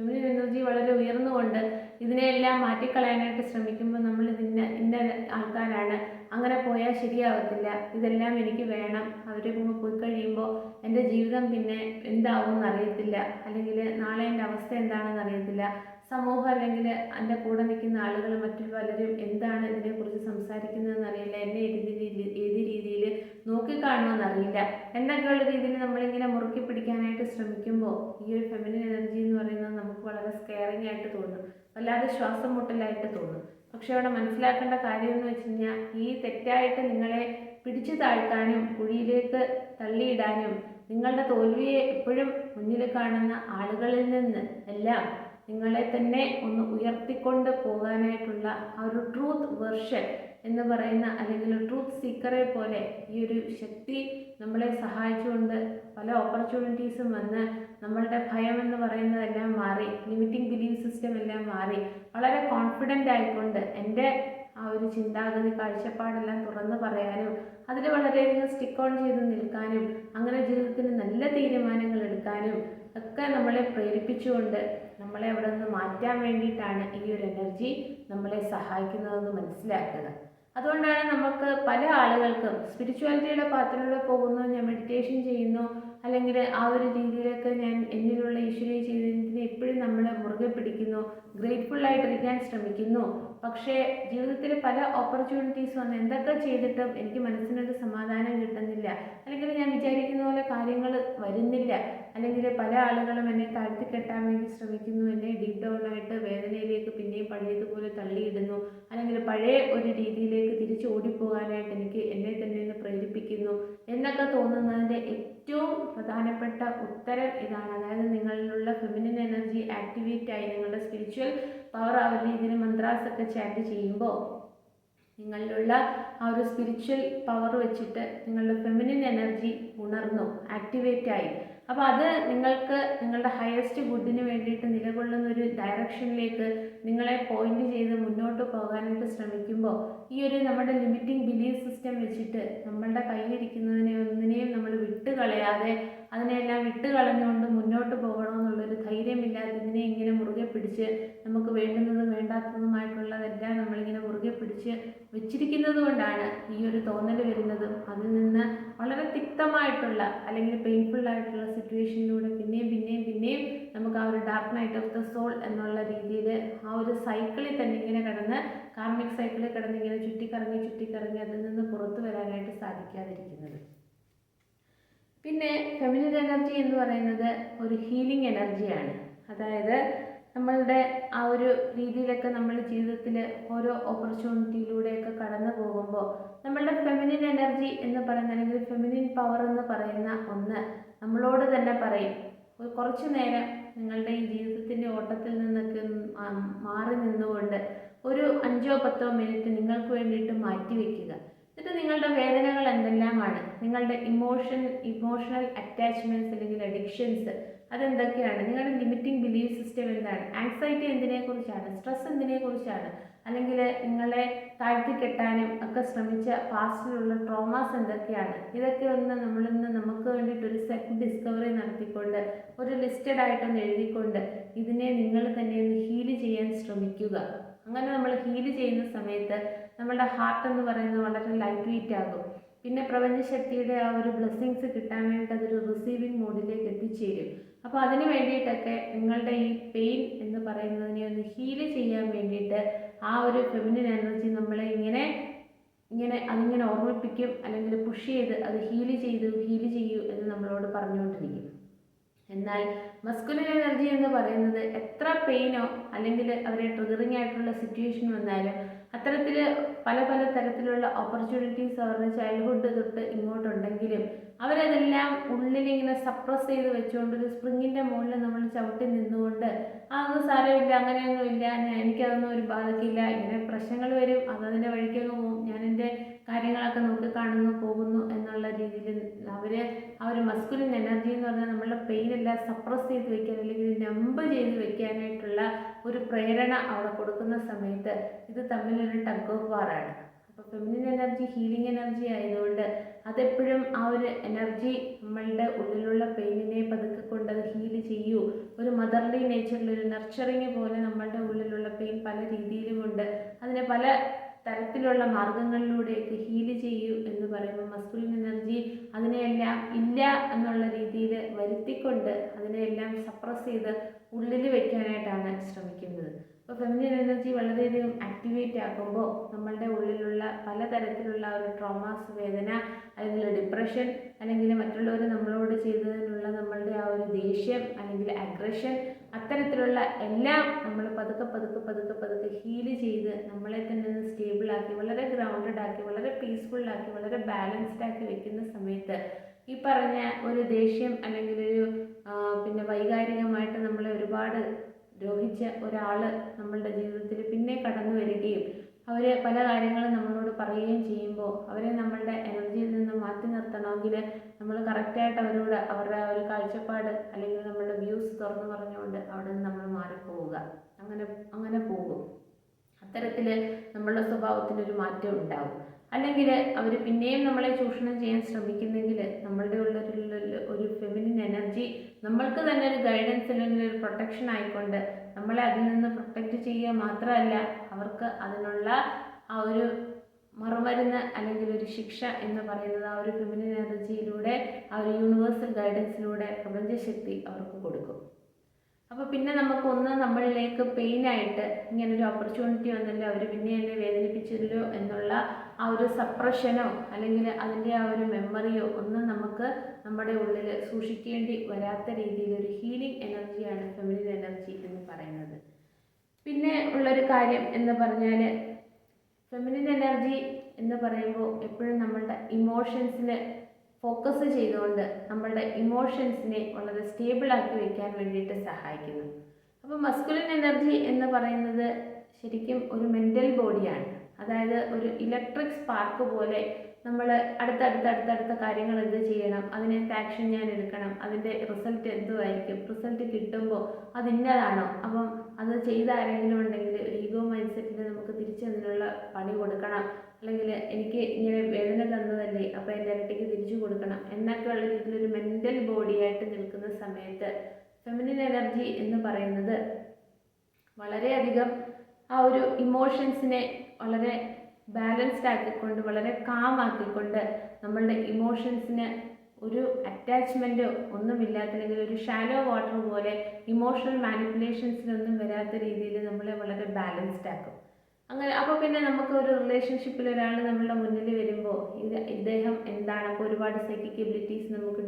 ഫെമിനിൻ എനർജി വളരെ ഉയർന്നുകൊണ്ട് ഇതിനെയെല്ലാം മാറ്റിക്കളയാനായിട്ട് ശ്രമിക്കുമ്പോൾ നമ്മൾ ഇതിന് ഇന്ന ആൾക്കാരാണ്. അങ്ങനെ പോയാൽ ശരിയാവത്തില്ല. ഇതെല്ലാം എനിക്ക് വേണം. അവർ പോയി കഴിയുമ്പോൾ എന്റെ ജീവിതം പിന്നെ എന്താവും എന്നറിയത്തില്ല അല്ലെങ്കിൽ നാളെ എന്റെ അവസ്ഥ എന്താണെന്ന് അറിയത്തില്ല. സമൂഹം അല്ലെങ്കിൽ എന്റെ കൂടെ നിൽക്കുന്ന ആളുകൾ മറ്റു പലരും എന്താണ് ഇതിനെക്കുറിച്ച് സംസാരിക്കുന്നതെന്ന് അറിയില്ല. എന്നെ ഏത് രീതിയിൽ ഏത് രീതിയിൽ നോക്കിക്കാണുമെന്ന് അറിയില്ല എന്നൊക്കെയുള്ള രീതിയിൽ നമ്മളിങ്ങനെ മുറുക്കി പിടിക്കാനായിട്ട് ശ്രമിക്കുമ്പോൾ ഈ ഒരു ഫെമിനിൻ എനർജി എന്ന് പറയുന്നത് നമുക്ക് വളരെ സ്കെയറിങ് ആയിട്ട് തോന്നും. വല്ലാതെ ശ്വാസം മുട്ടലായിട്ട് തോന്നും. പക്ഷെ അവിടെ മനസ്സിലാക്കേണ്ട കാര്യം എന്ന് വെച്ച് കഴിഞ്ഞാൽ ഈ തെറ്റായിട്ട് നിങ്ങളെ പിടിച്ചു താഴ്ത്താനും കുഴിയിലേക്ക് തള്ളിയിടാനും നിങ്ങളുടെ തോൽവിയെ എപ്പോഴും മുന്നിൽ കാണുന്ന ആളുകളിൽ നിന്ന് എല്ലാം നിങ്ങളെ തന്നെ ഒന്ന് ഉയർത്തിക്കൊണ്ട് പോകാനായിട്ടുള്ള ആ ഒരു ട്രൂത്ത് വെർഷൻ എന്ന് പറയുന്ന അല്ലെങ്കിൽ ട്രൂത്ത് സീക്കറെ പോലെ ഈ ഒരു ശക്തി നമ്മളെ സഹായിച്ചുകൊണ്ട് പല ഓപ്പർച്യൂണിറ്റീസും വന്ന് നമ്മളുടെ ഭയം എന്ന് പറയുന്നതെല്ലാം മാറി ലിമിറ്റിംഗ് ബിലീഫ് സിസ്റ്റം എല്ലാം മാറി. വളരെ കോൺഫിഡന്റ് ആയിക്കൊണ്ട് എന്റെ ആ ഒരു ചിന്താഗതി കാഴ്ചപ്പാടെല്ലാം തുറന്നു പറയാനും അതിൽ വളരെയധികം സ്റ്റിക്ക് ഓൺ ചെയ്ത് നിൽക്കാനും അങ്ങനെ ജീവിതത്തിൽ നല്ല തീരുമാനങ്ങൾ എടുക്കാനും ഒക്കെ നമ്മളെ പ്രേരിപ്പിച്ചുകൊണ്ട് നമ്മളെ അവിടെ നിന്ന് മാറ്റാൻ വേണ്ടിയിട്ടാണ് ഈ ഒരു എനർജി നമ്മളെ സഹായിക്കുന്നതെന്ന് മനസ്സിലാക്കുക. അതുകൊണ്ടാണ് നമുക്ക് പല ആളുകൾക്കും സ്പിരിച്വാലിറ്റിയുടെ പാത്രത്തിലൂടെ പോകുന്നു ഞാൻ മെഡിറ്റേഷൻ ചെയ്യുന്നു അല്ലെങ്കിൽ ആ ഒരു രീതിയിലൊക്കെ ഞാൻ എന്നിലുള്ള ഈശ്വരീയ ജീവിതത്തിനെ എപ്പോഴും നമ്മൾ മുറുകെ പിടിക്കുന്നു ഗ്രേറ്റ്ഫുൾ ആയിട്ടിരിക്കാൻ ശ്രമിക്കുന്നു. പക്ഷേ ജീവിതത്തിൽ പല ഓപ്പർച്യൂണിറ്റീസ് വന്ന് എന്തൊക്കെ ചെയ്തിട്ടും എനിക്ക് മനസ്സിനൊരു സമാധാനം കിട്ടുന്നില്ല. അല്ലെങ്കിൽ ഞാൻ വിചാരിക്കുന്ന പോലെ കാര്യങ്ങൾ വരുന്നില്ല. അല്ലെങ്കിൽ പല ആളുകളും എന്നെ താഴ്ത്തിക്കെട്ടാൻ വേണ്ടി ശ്രമിക്കുന്നു എന്നെ ഡീപ് ഡൗൺ ആയിട്ട് വേദനയിലേക്ക് പിന്നെയും പഴയതുപോലെ പഴയ ഒരു രീതിയിലേക്ക് തിരിച്ചു ഓടിപ്പോകാനായിട്ട് എനിക്ക് എന്നെ തന്നെ ഒന്ന് പ്രേരിപ്പിക്കുന്നു എന്നൊക്കെ തോന്നുന്നതിന്റെ ഏറ്റവും പ്രധാനപ്പെട്ട ഉത്തരം ഇതാണ്. അതായത് നിങ്ങളിലുള്ള ഫെമിനിൻ എനർജി ആക്ടിവേറ്റ് ആയി നിങ്ങളുടെ സ്പിരിച്വൽ പവർ ആ ഒരു രീതിയിൽ മന്ത്രാസ് ഒക്കെ ചാറ്റ് ചെയ്യുമ്പോൾ നിങ്ങളിലുള്ള ആ ഒരു സ്പിരിച്വൽ പവർ വെച്ചിട്ട് നിങ്ങളുടെ ഫെമിനിൻ എനർജി ഉണർന്നു ആക്ടിവേറ്റ് ആയി. അപ്പോൾ അത് നിങ്ങൾക്ക് നിങ്ങളുടെ ഹയസ്റ്റ് ഗുഡിന് വേണ്ടിയിട്ട് നിലകൊള്ളുന്ന ഒരു ഡയറക്ഷനിലേക്ക് നിങ്ങളെ പോയിന്റ് ചെയ്ത് മുന്നോട്ട് പോകാനായിട്ട് ശ്രമിക്കുമ്പോൾ ഈ ഒരു നമ്മുടെ ലിമിറ്റിംഗ് ബിലീഫ് സിസ്റ്റം വെച്ചിട്ട് നമ്മളുടെ കയ്യിലിരിക്കുന്നതിനെ ഒന്നിനെയും നമ്മൾ വിട്ട് കളയാതെ അതിനെല്ലാം കളഞ്ഞുകൊണ്ട് മുന്നോട്ട് പോകണമെന്നുള്ളൊരു ധൈര്യമില്ലാതെ ഇതിനെ ഇങ്ങനെ മുറുകെ പിടിച്ച് നമുക്ക് വേണ്ടുന്നതും വേണ്ടാത്തതുമായിട്ടുള്ളതെല്ലാം നമ്മളിങ്ങനെ മുറുകെ പിടിച്ച് വെച്ചിരിക്കുന്നത് കൊണ്ടാണ് ഈ ഒരു തോന്നൽ വരുന്നതും. അതിൽ നിന്ന് വളരെ തിക്തമായിട്ടുള്ള അല്ലെങ്കിൽ പെയിൻഫുൾ ആയിട്ടുള്ള സിറ്റുവേഷനിലൂടെ പിന്നെയും പിന്നെയും പിന്നെയും നമുക്ക് ആ ഒരു dark night of the soul എന്നുള്ള രീതിയിൽ ആ ഒരു സൈക്കിളിൽ തന്നെ ഇങ്ങനെ കിടന്ന് കാർമിക് സൈക്കിളിൽ കിടന്ന് ഇങ്ങനെ ചുറ്റിക്കറങ്ങി ചുറ്റിക്കറങ്ങി അതിൽ നിന്ന് പുറത്തു വരാനായിട്ട് സാധിക്കാതിരിക്കുന്നത്. പിന്നെ ഫെമിനിൻ എനർജി എന്ന് പറയുന്നത് ഒരു ഹീലിംഗ് എനർജിയാണ് അതായത് നമ്മളുടെ ആ ഒരു രീതിയിലൊക്കെ നമ്മൾ ജീവിതത്തിൽ ഓരോ ഓപ്പർച്യൂണിറ്റിയിലൂടെയൊക്കെ കടന്നു പോകുമ്പോൾ നമ്മളുടെ ഫെമിനിൻ എനർജി എന്ന് പറയുന്ന അല്ലെങ്കിൽ ഫെമിനിൻ പവർ എന്ന് പറയുന്ന ഒന്ന് നമ്മളോട് തന്നെ പറയും. കുറച്ച് നേരം നിങ്ങളുടെ ഈ ജീവിതത്തിന്റെ ഓട്ടത്തിൽ നിന്നൊക്കെ മാറി നിന്നുകൊണ്ട് ഒരു അഞ്ചോ പത്തോ മിനിറ്റ് നിങ്ങൾക്ക് വേണ്ടിയിട്ട് മാറ്റി വയ്ക്കുക എന്നിട്ട് നിങ്ങളുടെ വേദനകൾ എന്തെല്ലാമാണ്? നിങ്ങളുടെ ഇമോഷൻ ഇമോഷണൽ അറ്റാച്ച്മെന്റ്സ് അല്ലെങ്കിൽ അഡിക്ഷൻസ് അതെന്തൊക്കെയാണ്? നിങ്ങളുടെ ലിമിറ്റിംഗ് ബിലീഫ് സിസ്റ്റം എന്താണ്? ആങ്സൈറ്റി എന്തിനെക്കുറിച്ചാണ്? സ്ട്രെസ് എന്തിനെക്കുറിച്ചാണ്? അല്ലെങ്കിൽ നിങ്ങളെ താഴ്ത്തി കെട്ടാനും ഒക്കെ ശ്രമിച്ച പാസ്റ്റിലുള്ള ട്രോമാസ് എന്തൊക്കെയാണ്? ഇതൊക്കെ ഒന്ന് നമ്മളിന്ന് നമുക്ക് വേണ്ടിയിട്ട് ഒരു സെൽഫ് ഡിസ്കവറി നടത്തിക്കൊണ്ട് ഒരു ലിസ്റ്റഡ് ആയിട്ടൊന്ന് എഴുതിക്കൊണ്ട് ഇതിനെ നിങ്ങൾ തന്നെ ഒന്ന് ഹീൽ ചെയ്യാൻ ശ്രമിക്കുക. അങ്ങനെ നമ്മൾ ഹീൽ ചെയ്യുന്ന സമയത്ത് നമ്മുടെ ഹാർട്ട് എന്ന് പറയുന്നത് വളരെ ലൈറ്റ് വെയിറ്റ് ആകും. പിന്നെ പ്രപഞ്ചശക്തിയുടെ ആ ഒരു ബ്ലെസ്സിങ്സ് കിട്ടാൻ വേണ്ടി അതൊരു റിസീവിങ് മോഡിലേക്ക് എത്തിച്ചേരും. അപ്പോൾ അതിന് വേണ്ടിയിട്ടൊക്കെ നിങ്ങളുടെ ഈ പെയിൻ എന്ന് പറയുന്നതിനെ ഒന്ന് ഹീൽ ചെയ്യാൻ വേണ്ടിയിട്ട് ആ ഒരു ഫെമിനിൻ എനർജി നമ്മളെ ഇങ്ങനെ ഇങ്ങനെ അതിങ്ങനെ ഓർമ്മിപ്പിക്കും അല്ലെങ്കിൽ പുഷ് ചെയ്ത് അത് ഹീൽ ചെയ്തു ഹീൽ ചെയ്യൂ എന്ന് നമ്മളോട് പറഞ്ഞുകൊണ്ടിരിക്കും. എന്നാൽ മസ്കുലർ എനർജി എന്ന് പറയുന്നത് എത്ര പെയിനോ അല്ലെങ്കിൽ അവരെ ട്രിഗറിങ് ആയിട്ടുള്ള സിറ്റുവേഷൻ വന്നാലും അത്തരത്തിൽ പല പല തരത്തിലുള്ള ഓപ്പർച്യൂണിറ്റീസ് അവരുടെ ചൈൽഡ്ഹുഡ് തൊട്ട് ഇങ്ങോട്ടുണ്ടെങ്കിലും അവരതെല്ലാം ഉള്ളിലിങ്ങനെ സപ്രസ് ചെയ്ത് വെച്ചുകൊണ്ട് ഒരു സ്പ്രിങ്ങിന്റെ മുകളിൽ നമ്മൾ ചവിട്ടി നിന്നുകൊണ്ട് അതൊന്നും സാരമില്ല അങ്ങനെയൊന്നും ഇല്ല എനിക്കതൊന്നും ഒരു ബാധിക്കില്ല ഇങ്ങനെ പ്രശ്നങ്ങൾ വരും അതതിന്റെ വഴിക്കൊക്കെ പോകും ഞാൻ എന്റെ കാര്യങ്ങളൊക്കെ നോക്കി കാണുന്നു പോകുന്നു എന്നുള്ള രീതിയിൽ അവർ ആ ഒരു മസ്കുലിൻ എനർജി എന്ന് പറഞ്ഞാൽ നമ്മളുടെ പെയിൻ എല്ലാം സപ്രസ് ചെയ്ത് വെക്കാൻ അല്ലെങ്കിൽ നമ്പ് ചെയ്ത് വെക്കാനായിട്ടുള്ള ഒരു പ്രേരണ അവിടെ കൊടുക്കുന്ന സമയത്ത് ഇത് തമ്മിലൊരു ടഗ് ഓഫ് വാറാണ് അപ്പോൾ ഫെമിനിൻ എനർജി ഹീലിംഗ് എനർജി ആയതുകൊണ്ട് അതെപ്പോഴും ആ ഒരു എനർജി നമ്മളുടെ ഉള്ളിലുള്ള പെയിനിനെ പതുക്കെ കൊണ്ട് അത് ഹീൽ ചെയ്യൂ. ഒരു മദർലി നേച്ചറിൽ ഒരു നർച്ചറിങ് പോലെ നമ്മളുടെ ഉള്ളിലുള്ള പെയിൻ പല രീതിയിലുമുണ്ട് അതിനെ പല തരത്തിലുള്ള മാർഗങ്ങളിലൂടെയൊക്കെ ഹീൽ ചെയ്യൂ എന്ന് പറയുമ്പോൾ മസ്കുലിൻ എനർജി അതിനെയെല്ലാം ഇല്ല എന്നുള്ള രീതിയിൽ വരുത്തിക്കൊണ്ട് അതിനെയെല്ലാം സപ്രസ് ചെയ്ത് ഉള്ളിൽ വെക്കാനായിട്ടാണ് ശ്രമിക്കുന്നത്. അപ്പോൾ ഫെമിനിൻ എനർജി വളരെയധികം ആക്ടിവേറ്റ് ആക്കുമ്പോൾ നമ്മളുടെ ഉള്ളിലുള്ള പലതരത്തിലുള്ള ഒരു ട്രോമാസ് വേദന അല്ലെങ്കിൽ ഡിപ്രഷൻ അല്ലെങ്കിൽ മറ്റുള്ളവർ നമ്മളോട് ചെയ്തതിനുള്ള നമ്മളുടെ ആ ഒരു ദേഷ്യം അല്ലെങ്കിൽ അഗ്രഷൻ അത്തരത്തിലുള്ള എല്ലാം നമ്മൾ പതുക്കെ പതുക്കെ പതുക്കെ പതുക്കെ ഹീൽ ചെയ്ത് നമ്മളെ തന്നെ സ്റ്റേബിളാക്കി വളരെ ഗ്രൗണ്ടഡ് ആക്കി വളരെ പീസ്ഫുള്ളാക്കി വളരെ ബാലൻസ്ഡ് ആക്കി വെക്കുന്ന സമയത്ത് ഈ പറഞ്ഞ ഒരു ദേഷ്യം അല്ലെങ്കിൽ ഒരു പിന്നെ വൈകാരികമായിട്ട് നമ്മളെ ഒരുപാട് ദ്രോഹിച്ച ഒരാൾ നമ്മളുടെ ജീവിതത്തിൽ പിന്നെ കടന്നു വരികയും അവർ പല കാര്യങ്ങളും നമ്മളോട് പറയുകയും ചെയ്യുമ്പോൾ അവരെ നമ്മളുടെ എനർജിയിൽ നിന്ന് മാറ്റി നിർത്തണമെങ്കിൽ നമ്മൾ കറക്റ്റായിട്ട് അവരോട് അവരുടെ ആ ഒരു കാഴ്ചപ്പാട് അല്ലെങ്കിൽ നമ്മളുടെ വ്യൂസ് തുറന്നു പറഞ്ഞുകൊണ്ട് അവിടെ നിന്ന് നമ്മൾ മാറിപ്പോവുക. അങ്ങനെ അങ്ങനെ പോകും. അത്തരത്തിൽ നമ്മളുടെ സ്വഭാവത്തിനൊരു മാറ്റം ഉണ്ടാവും. അല്ലെങ്കിൽ അവർ പിന്നെയും നമ്മളെ ചൂഷണം ചെയ്യാൻ ശ്രമിക്കുന്നെങ്കിൽ നമ്മളുടെ ഉള്ളിലുള്ള ഒരു ഫെമിനിൻ എനർജി നമ്മൾക്ക് തന്നെ ഒരു ഗൈഡൻസ് അല്ലെങ്കിൽ ഒരു പ്രൊട്ടക്ഷൻ ആയിക്കൊണ്ട് നമ്മളെ അതിൽ നിന്ന് പ്രൊട്ടക്റ്റ് ചെയ്യുക മാത്രമല്ല അവർക്ക് അതിനുള്ള ആ ഒരു മറുമരുന്ന് അല്ലെങ്കിൽ ഒരു ശിക്ഷ എന്ന് പറയുന്നത് ആ ഒരു ഫെമിനിൻ എനർജിയിലൂടെ ആ ഒരു യൂണിവേഴ്സൽ ഗൈഡൻസിലൂടെ പ്രപഞ്ചശക്തി അവർക്ക് കൊടുക്കും. അപ്പോൾ പിന്നെ നമുക്ക് ഒന്ന് നമ്മളിലേക്ക് ഇങ്ങനെ ഒരു ഓപ്പർച്യൂണിറ്റി വന്നല്ലോ അവർ പിന്നെ എന്നെ വേദനിപ്പിച്ചല്ലോ എന്നുള്ള ആ ഒരു സപ്രഷനോ അല്ലെങ്കിൽ അതിന്റെ ആ ഒരു മെമ്മറിയോ ഒന്നും നമുക്ക് നമ്മുടെ ഉള്ളിൽ സൂക്ഷിക്കേണ്ടി വരാത്ത രീതിയിൽ ഒരു ഹീലിംഗ് എനർജിയാണ് ഫെമിനിൻ എനർജി എന്ന് പറയുന്നത്. പിന്നെ ഉള്ളൊരു കാര്യം എന്ന് പറഞ്ഞാൽ ഫെമിനിൻ എനർജി എന്ന് പറയുമ്പോൾ എപ്പോഴും നമ്മളുടെ ഇമോഷൻസിൽ ഫോക്കസ് ചെയ്തുകൊണ്ട് നമ്മളുടെ ഇമോഷൻസിനെ വളരെ സ്റ്റേബിളാക്കി വെക്കാൻ വേണ്ടിയിട്ട് സഹായിക്കുന്നു. അപ്പോൾ മസ്കുലിൻ എനർജി എന്ന് പറയുന്നത് ശരിക്കും ഒരു മെന്റൽ ബോഡിയാണ് അതായത് ഒരു ഇലക്ട്രിക് സ്പാർക്ക് പോലെ നമ്മൾ അടുത്തടുത്ത അടുത്തടുത്ത കാര്യങ്ങൾ എന്ത് ചെയ്യണം? അതിനകത്ത് ആക്ഷൻ ഞാൻ എടുക്കണം. അതിന്റെ റിസൾട്ട് എന്തുമായിരിക്കും റിസൾട്ട് കിട്ടുമ്പോൾ അത് ഇന്നതാണോ? അപ്പം അത് ചെയ്ത ആരെങ്കിലും ഉണ്ടെങ്കിൽ ഈഗോ മൈൻഡ് സെറ്റിൽ നമുക്ക് തിരിച്ച് അതിനുള്ള പണി കൊടുക്കണം. അല്ലെങ്കിൽ എനിക്ക് ഇങ്ങനെ വേദന തന്നതല്ലേ അപ്പോൾ എന്റെ ഇരട്ടിക്ക് തിരിച്ചു കൊടുക്കണം. എന്നൊക്കെയുള്ള രീതിയിലൊരു മെന്റൽ ബോഡിയായിട്ട് നിൽക്കുന്ന സമയത്ത് ഫെമിനിൻ എനർജി എന്ന് പറയുന്നത് വളരെയധികം ആ ഒരു ഇമോഷൻസിനെ വളരെ ബാലൻസ്ഡ് ആക്കിക്കൊണ്ട് വളരെ കാം ആക്കിക്കൊണ്ട് നമ്മളുടെ ഇമോഷൻസിന് ഒരു അറ്റാച്ച്മെന്റ് ഒന്നുമില്ലാത്ത അല്ലെങ്കിൽ ഒരു ഷാലോ വാട്ടർ പോലെ ഇമോഷണൽ മാനിപ്പുലേഷൻസിനൊന്നും വരാത്ത രീതിയിൽ നമ്മളെ വളരെ ബാലൻസ്ഡ് ആക്കും. അങ്ങനെ അപ്പോൾ പിന്നെ നമുക്ക് ഒരു റിലേഷൻഷിപ്പിൽ ഒരാൾ നമ്മളുടെ മുന്നിൽ വരുമ്പോൾ ഇത് ഇദ്ദേഹം എന്താണ്? അപ്പോൾ ഒരുപാട് സൈക്കിക് എബിലിറ്റീസ് നമുക്ക്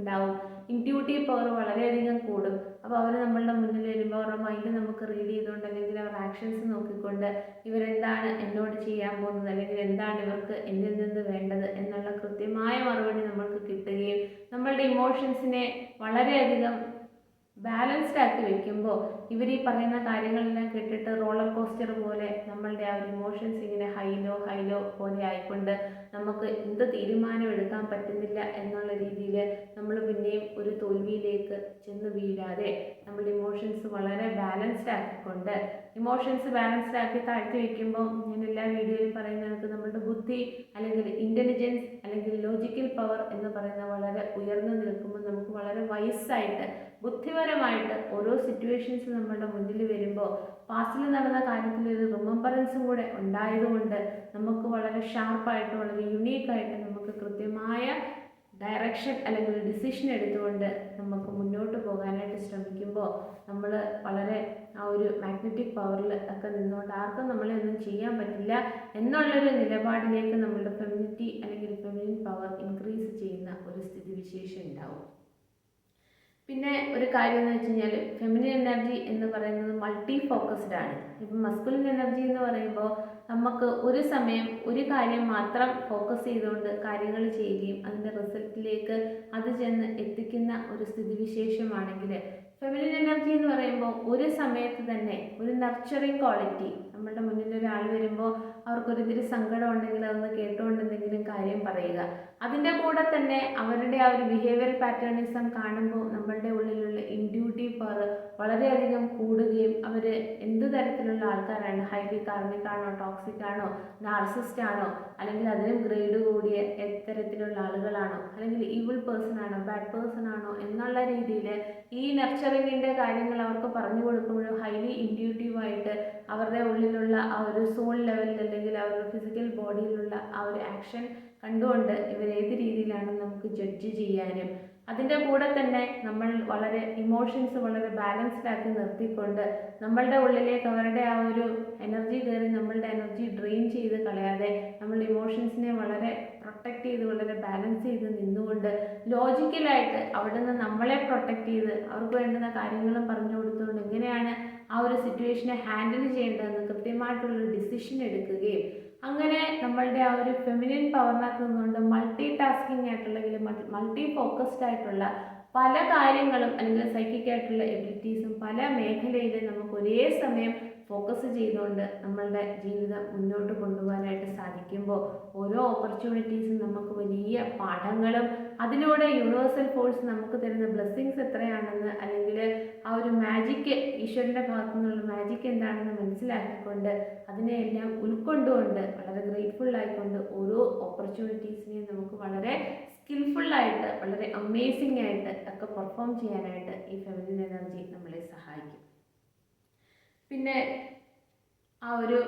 ഉണ്ടാവും ഇന്റ്യൂട്ടീവ് പവർ വളരെയധികം കൂടും. അപ്പോൾ അവർ നമ്മളുടെ മുന്നിൽ വരുമ്പോൾ അവരുടെ മൈൻഡ് നമുക്ക് റീഡ് ചെയ്തുകൊണ്ട് അല്ലെങ്കിൽ അവരുടെ ആക്ഷൻസ് നോക്കിക്കൊണ്ട് ഇവരെന്താണ് എന്നോട് ചെയ്യാൻ പോകുന്നത്? അല്ലെങ്കിൽ എന്താണ് ഇവർക്ക് എന്നിൽ നിന്ന് വേണ്ടത്? എന്നുള്ള കൃത്യമായ മറുപടി നമ്മൾക്ക് കിട്ടുകയും നമ്മളുടെ ഇമോഷൻസിനെ വളരെയധികം ബാലൻസ്ഡ് ആക്കി വെക്കുമ്പോൾ ഇവർ ഈ പറയുന്ന കാര്യങ്ങളെല്ലാം കേട്ടിട്ട് റോളർ കോസ്റ്റർ പോലെ നമ്മളുടെ ആ ഒരു ഇമോഷൻസ് ഇങ്ങനെ ഹൈലോ ഹൈലോ പോലെ ആയിക്കൊണ്ട് നമുക്ക് എന്ത് തീരുമാനം എടുക്കാൻ പറ്റുന്നില്ല എന്നുള്ള രീതിയിൽ നമ്മൾ പിന്നെയും ഒരു തോൽവിയിലേക്ക് ചെന്ന് വീഴാതെ നമ്മുടെ ഇമോഷൻസ് വളരെ ബാലൻസ്ഡ് ആക്കിക്കൊണ്ട് ഇമോഷൻസ് ബാലൻസ്ഡ് ആക്കി താഴ്ത്തി വെക്കുമ്പോൾ ഞാൻ എല്ലാ വീഡിയോയിലും പറയുന്ന കണക്ക് നമ്മുടെ ബുദ്ധി അല്ലെങ്കിൽ ഇന്റലിജൻസ് അല്ലെങ്കിൽ ലോജിക്കൽ പവർ എന്ന് പറയുന്ന വളരെ ഉയർന്നു നിൽക്കുമ്പോൾ നമുക്ക് വളരെ വയസ്സായിട്ട് ബുദ്ധിപരമായിട്ട് ഓരോ സിറ്റുവേഷൻസ് നമ്മളുടെ മുന്നിൽ വരുമ്പോൾ പാസ്റ്റിൽ നടന്ന കാര്യത്തിൽ ഒരു റിമംബറൻസും കൂടെ ഉണ്ടായതുകൊണ്ട് നമുക്ക് വളരെ ഷാർപ്പായിട്ട് വളരെ യുണീക്കായിട്ട് നമുക്ക് കൃത്യമായ ഡയറക്ഷൻ അല്ലെങ്കിൽ ഒരു ഡിസിഷൻ എടുത്തുകൊണ്ട് നമുക്ക് മുന്നോട്ട് പോകാനായിട്ട് ശ്രമിക്കുമ്പോൾ നമ്മൾ വളരെ ആ ഒരു മാഗ്നറ്റിക് പവറിൽ ഒക്കെ നിന്നുകൊണ്ട് ആർക്കും നമ്മളെ ഒന്നും ചെയ്യാൻ പറ്റില്ല എന്നുള്ളൊരു നിലപാടിലേക്ക് നമ്മളുടെ ഫെമിനിറ്റി അല്ലെങ്കിൽ ഫെമിനിൻ പവർ ഇൻക്രീസ് ചെയ്യുന്ന ഒരു സ്ഥിതിവിശേഷം ഉണ്ടാവും. പിന്നെ ഒരു കാര്യം എന്ന് വെച്ച് കഴിഞ്ഞാൽ ഫെമിനിൻ എനർജി എന്ന് പറയുന്നത് മൾട്ടി ഫോക്കസ്ഡ് ആണ്. ഇപ്പം മസ്കുലിൻ എനർജി എന്ന് പറയുമ്പോൾ നമുക്ക് ഒരു സമയം ഒരു കാര്യം മാത്രം ഫോക്കസ് ചെയ്തുകൊണ്ട് കാര്യങ്ങൾ ചെയ്യുകയും അതിന്റെ റിസൾട്ടിലേക്ക് അത് ചെന്ന് എത്തിക്കുന്ന ഒരു സ്ഥിതിവിശേഷമാണെങ്കിൽ ഫെമിനിൻ എനർജി എന്ന് പറയുമ്പോൾ ഒരു സമയത്ത് തന്നെ ഒരു നർച്ചറിങ് ക്വാളിറ്റി നമ്മളുടെ മുന്നിൽ ഒരാൾ വരുമ്പോൾ അവർക്കൊരിതിരി സങ്കടം ഉണ്ടെങ്കിൽ അതൊന്ന് കേട്ടുകൊണ്ട് എന്തെങ്കിലും കാര്യം പറയുക. അതിന്റെ കൂടെ തന്നെ അവരുടെ ആ ഒരു ബിഹേവിയർ പാറ്റേണിസം കാണുമ്പോൾ നമ്മളുടെ ഉള്ളിലുള്ള ഇൻഡ്യൂട്ടീവ് പവർ വളരെയധികം കൂടുകയും അവർ എന്ത് തരത്തിലുള്ള ആൾക്കാരാണ്? ഹൈലി കാർമിക് ആണോ? ടോക്സിക് ആണോ? നാർസിസ്റ്റ് ആണോ? അല്ലെങ്കിൽ അതിനും ഗ്രേഡ് കൂടിയ എത്തരത്തിലുള്ള ആളുകളാണോ? അല്ലെങ്കിൽ ഈവിൾ പേഴ്സൺ ആണോ? ബാഡ് പേഴ്സൺ ആണോ? എന്നുള്ള രീതിയിൽ ഈ നർച്ചറിങ്ങിന്റെ കാര്യങ്ങൾ അവർക്ക് പറഞ്ഞു കൊടുക്കുമ്പോഴും ഹൈലി ഇൻഡ്യൂട്ടീവായിട്ട് അവരുടെ ഉള്ളിലുള്ള ആ ഒരു സോൾ ലെവലിൽ അല്ലെങ്കിൽ അവരുടെ ഫിസിക്കൽ ബോഡിയിലുള്ള ആ ഒരു ആക്ഷൻ കണ്ടുകൊണ്ട് ഇവർ ഏത് രീതിയിലാണ് നമുക്ക് ജഡ്ജ് ചെയ്യാനും. അതിന്റെ കൂടെ തന്നെ നമ്മൾ വളരെ ഇമോഷൻസ് വളരെ ബാലൻസ്ഡ് ആക്കി നിർത്തിക്കൊണ്ട് നമ്മളുടെ ഉള്ളിലേക്ക് അവരുടെ ആ ഒരു എനർജി കയറി നമ്മളുടെ എനർജി ഡ്രെയിൻ ചെയ്ത് കളയാതെ നമ്മളുടെ ഇമോഷൻസിനെ വളരെ പ്രൊട്ടക്റ്റ് ചെയ്ത് വളരെ ബാലൻസ് ചെയ്ത് നിന്നുകൊണ്ട് ലോജിക്കലായിട്ട് അവിടെ നിന്ന് നമ്മളെ പ്രൊട്ടക്റ്റ് ചെയ്ത് അവർക്ക് വേണ്ടുന്ന കാര്യങ്ങളും പറഞ്ഞു കൊടുത്തുകൊണ്ട് എങ്ങനെയാണ് ആ ഒരു സിറ്റുവേഷനെ ഹാൻഡിൽ ചെയ്യേണ്ടതെന്ന് കൃത്യമായിട്ടുള്ളൊരു ഡിസിഷൻ എടുക്കുകയും അങ്ങനെ നമ്മളുടെ ആ ഒരു ഫെമിനിൻ പവറിനകത്ത് നിന്നുകൊണ്ട് മൾട്ടി ടാസ്കിംഗ് ആയിട്ടുള്ളെങ്കിൽ മൾട്ടി ഫോക്കസ്ഡ് ആയിട്ടുള്ള പല കാര്യങ്ങളും അല്ലെങ്കിൽ സൈക്കിക്കായിട്ടുള്ള എബിലിറ്റീസും പല മേഖലയിലും നമുക്ക് ഒരേ സമയം ഫോക്കസ് ചെയ്തുകൊണ്ട് നമ്മളുടെ ജീവിതം മുന്നോട്ട് കൊണ്ടുപോകാനായിട്ട് സാധിക്കുമ്പോൾ ഓരോ ഓപ്പർച്യൂണിറ്റീസും നമുക്ക് വലിയ പാഠങ്ങളും അതിലൂടെ യൂണിവേഴ്സൽ ഫോഴ്സ് നമുക്ക് തരുന്ന ബ്ലെസ്സിങ്സ് എത്രയാണെന്ന് അല്ലെങ്കിൽ ആ ഒരു മാജിക്ക് ഈശ്വരന്റെ ഭാഗത്തു നിന്നുള്ള മാജിക്ക് എന്താണെന്ന് മനസ്സിലാക്കിക്കൊണ്ട് അതിനെയെല്ലാം ഉൾക്കൊണ്ടുകൊണ്ട് വളരെ ഗ്രേറ്റ്ഫുൾ ആയിക്കൊണ്ട് ഓരോ ഓപ്പർച്യൂണിറ്റീസിനെയും നമുക്ക് വളരെ സ്കിൽഫുള്ളായിട്ട് വളരെ അമേസിംഗ് ആയിട്ട് ഒക്കെ പെർഫോം ചെയ്യാനായിട്ട് ഈ ഫെമിനിൻ എനർജി പിന്നെ ആ ഒരു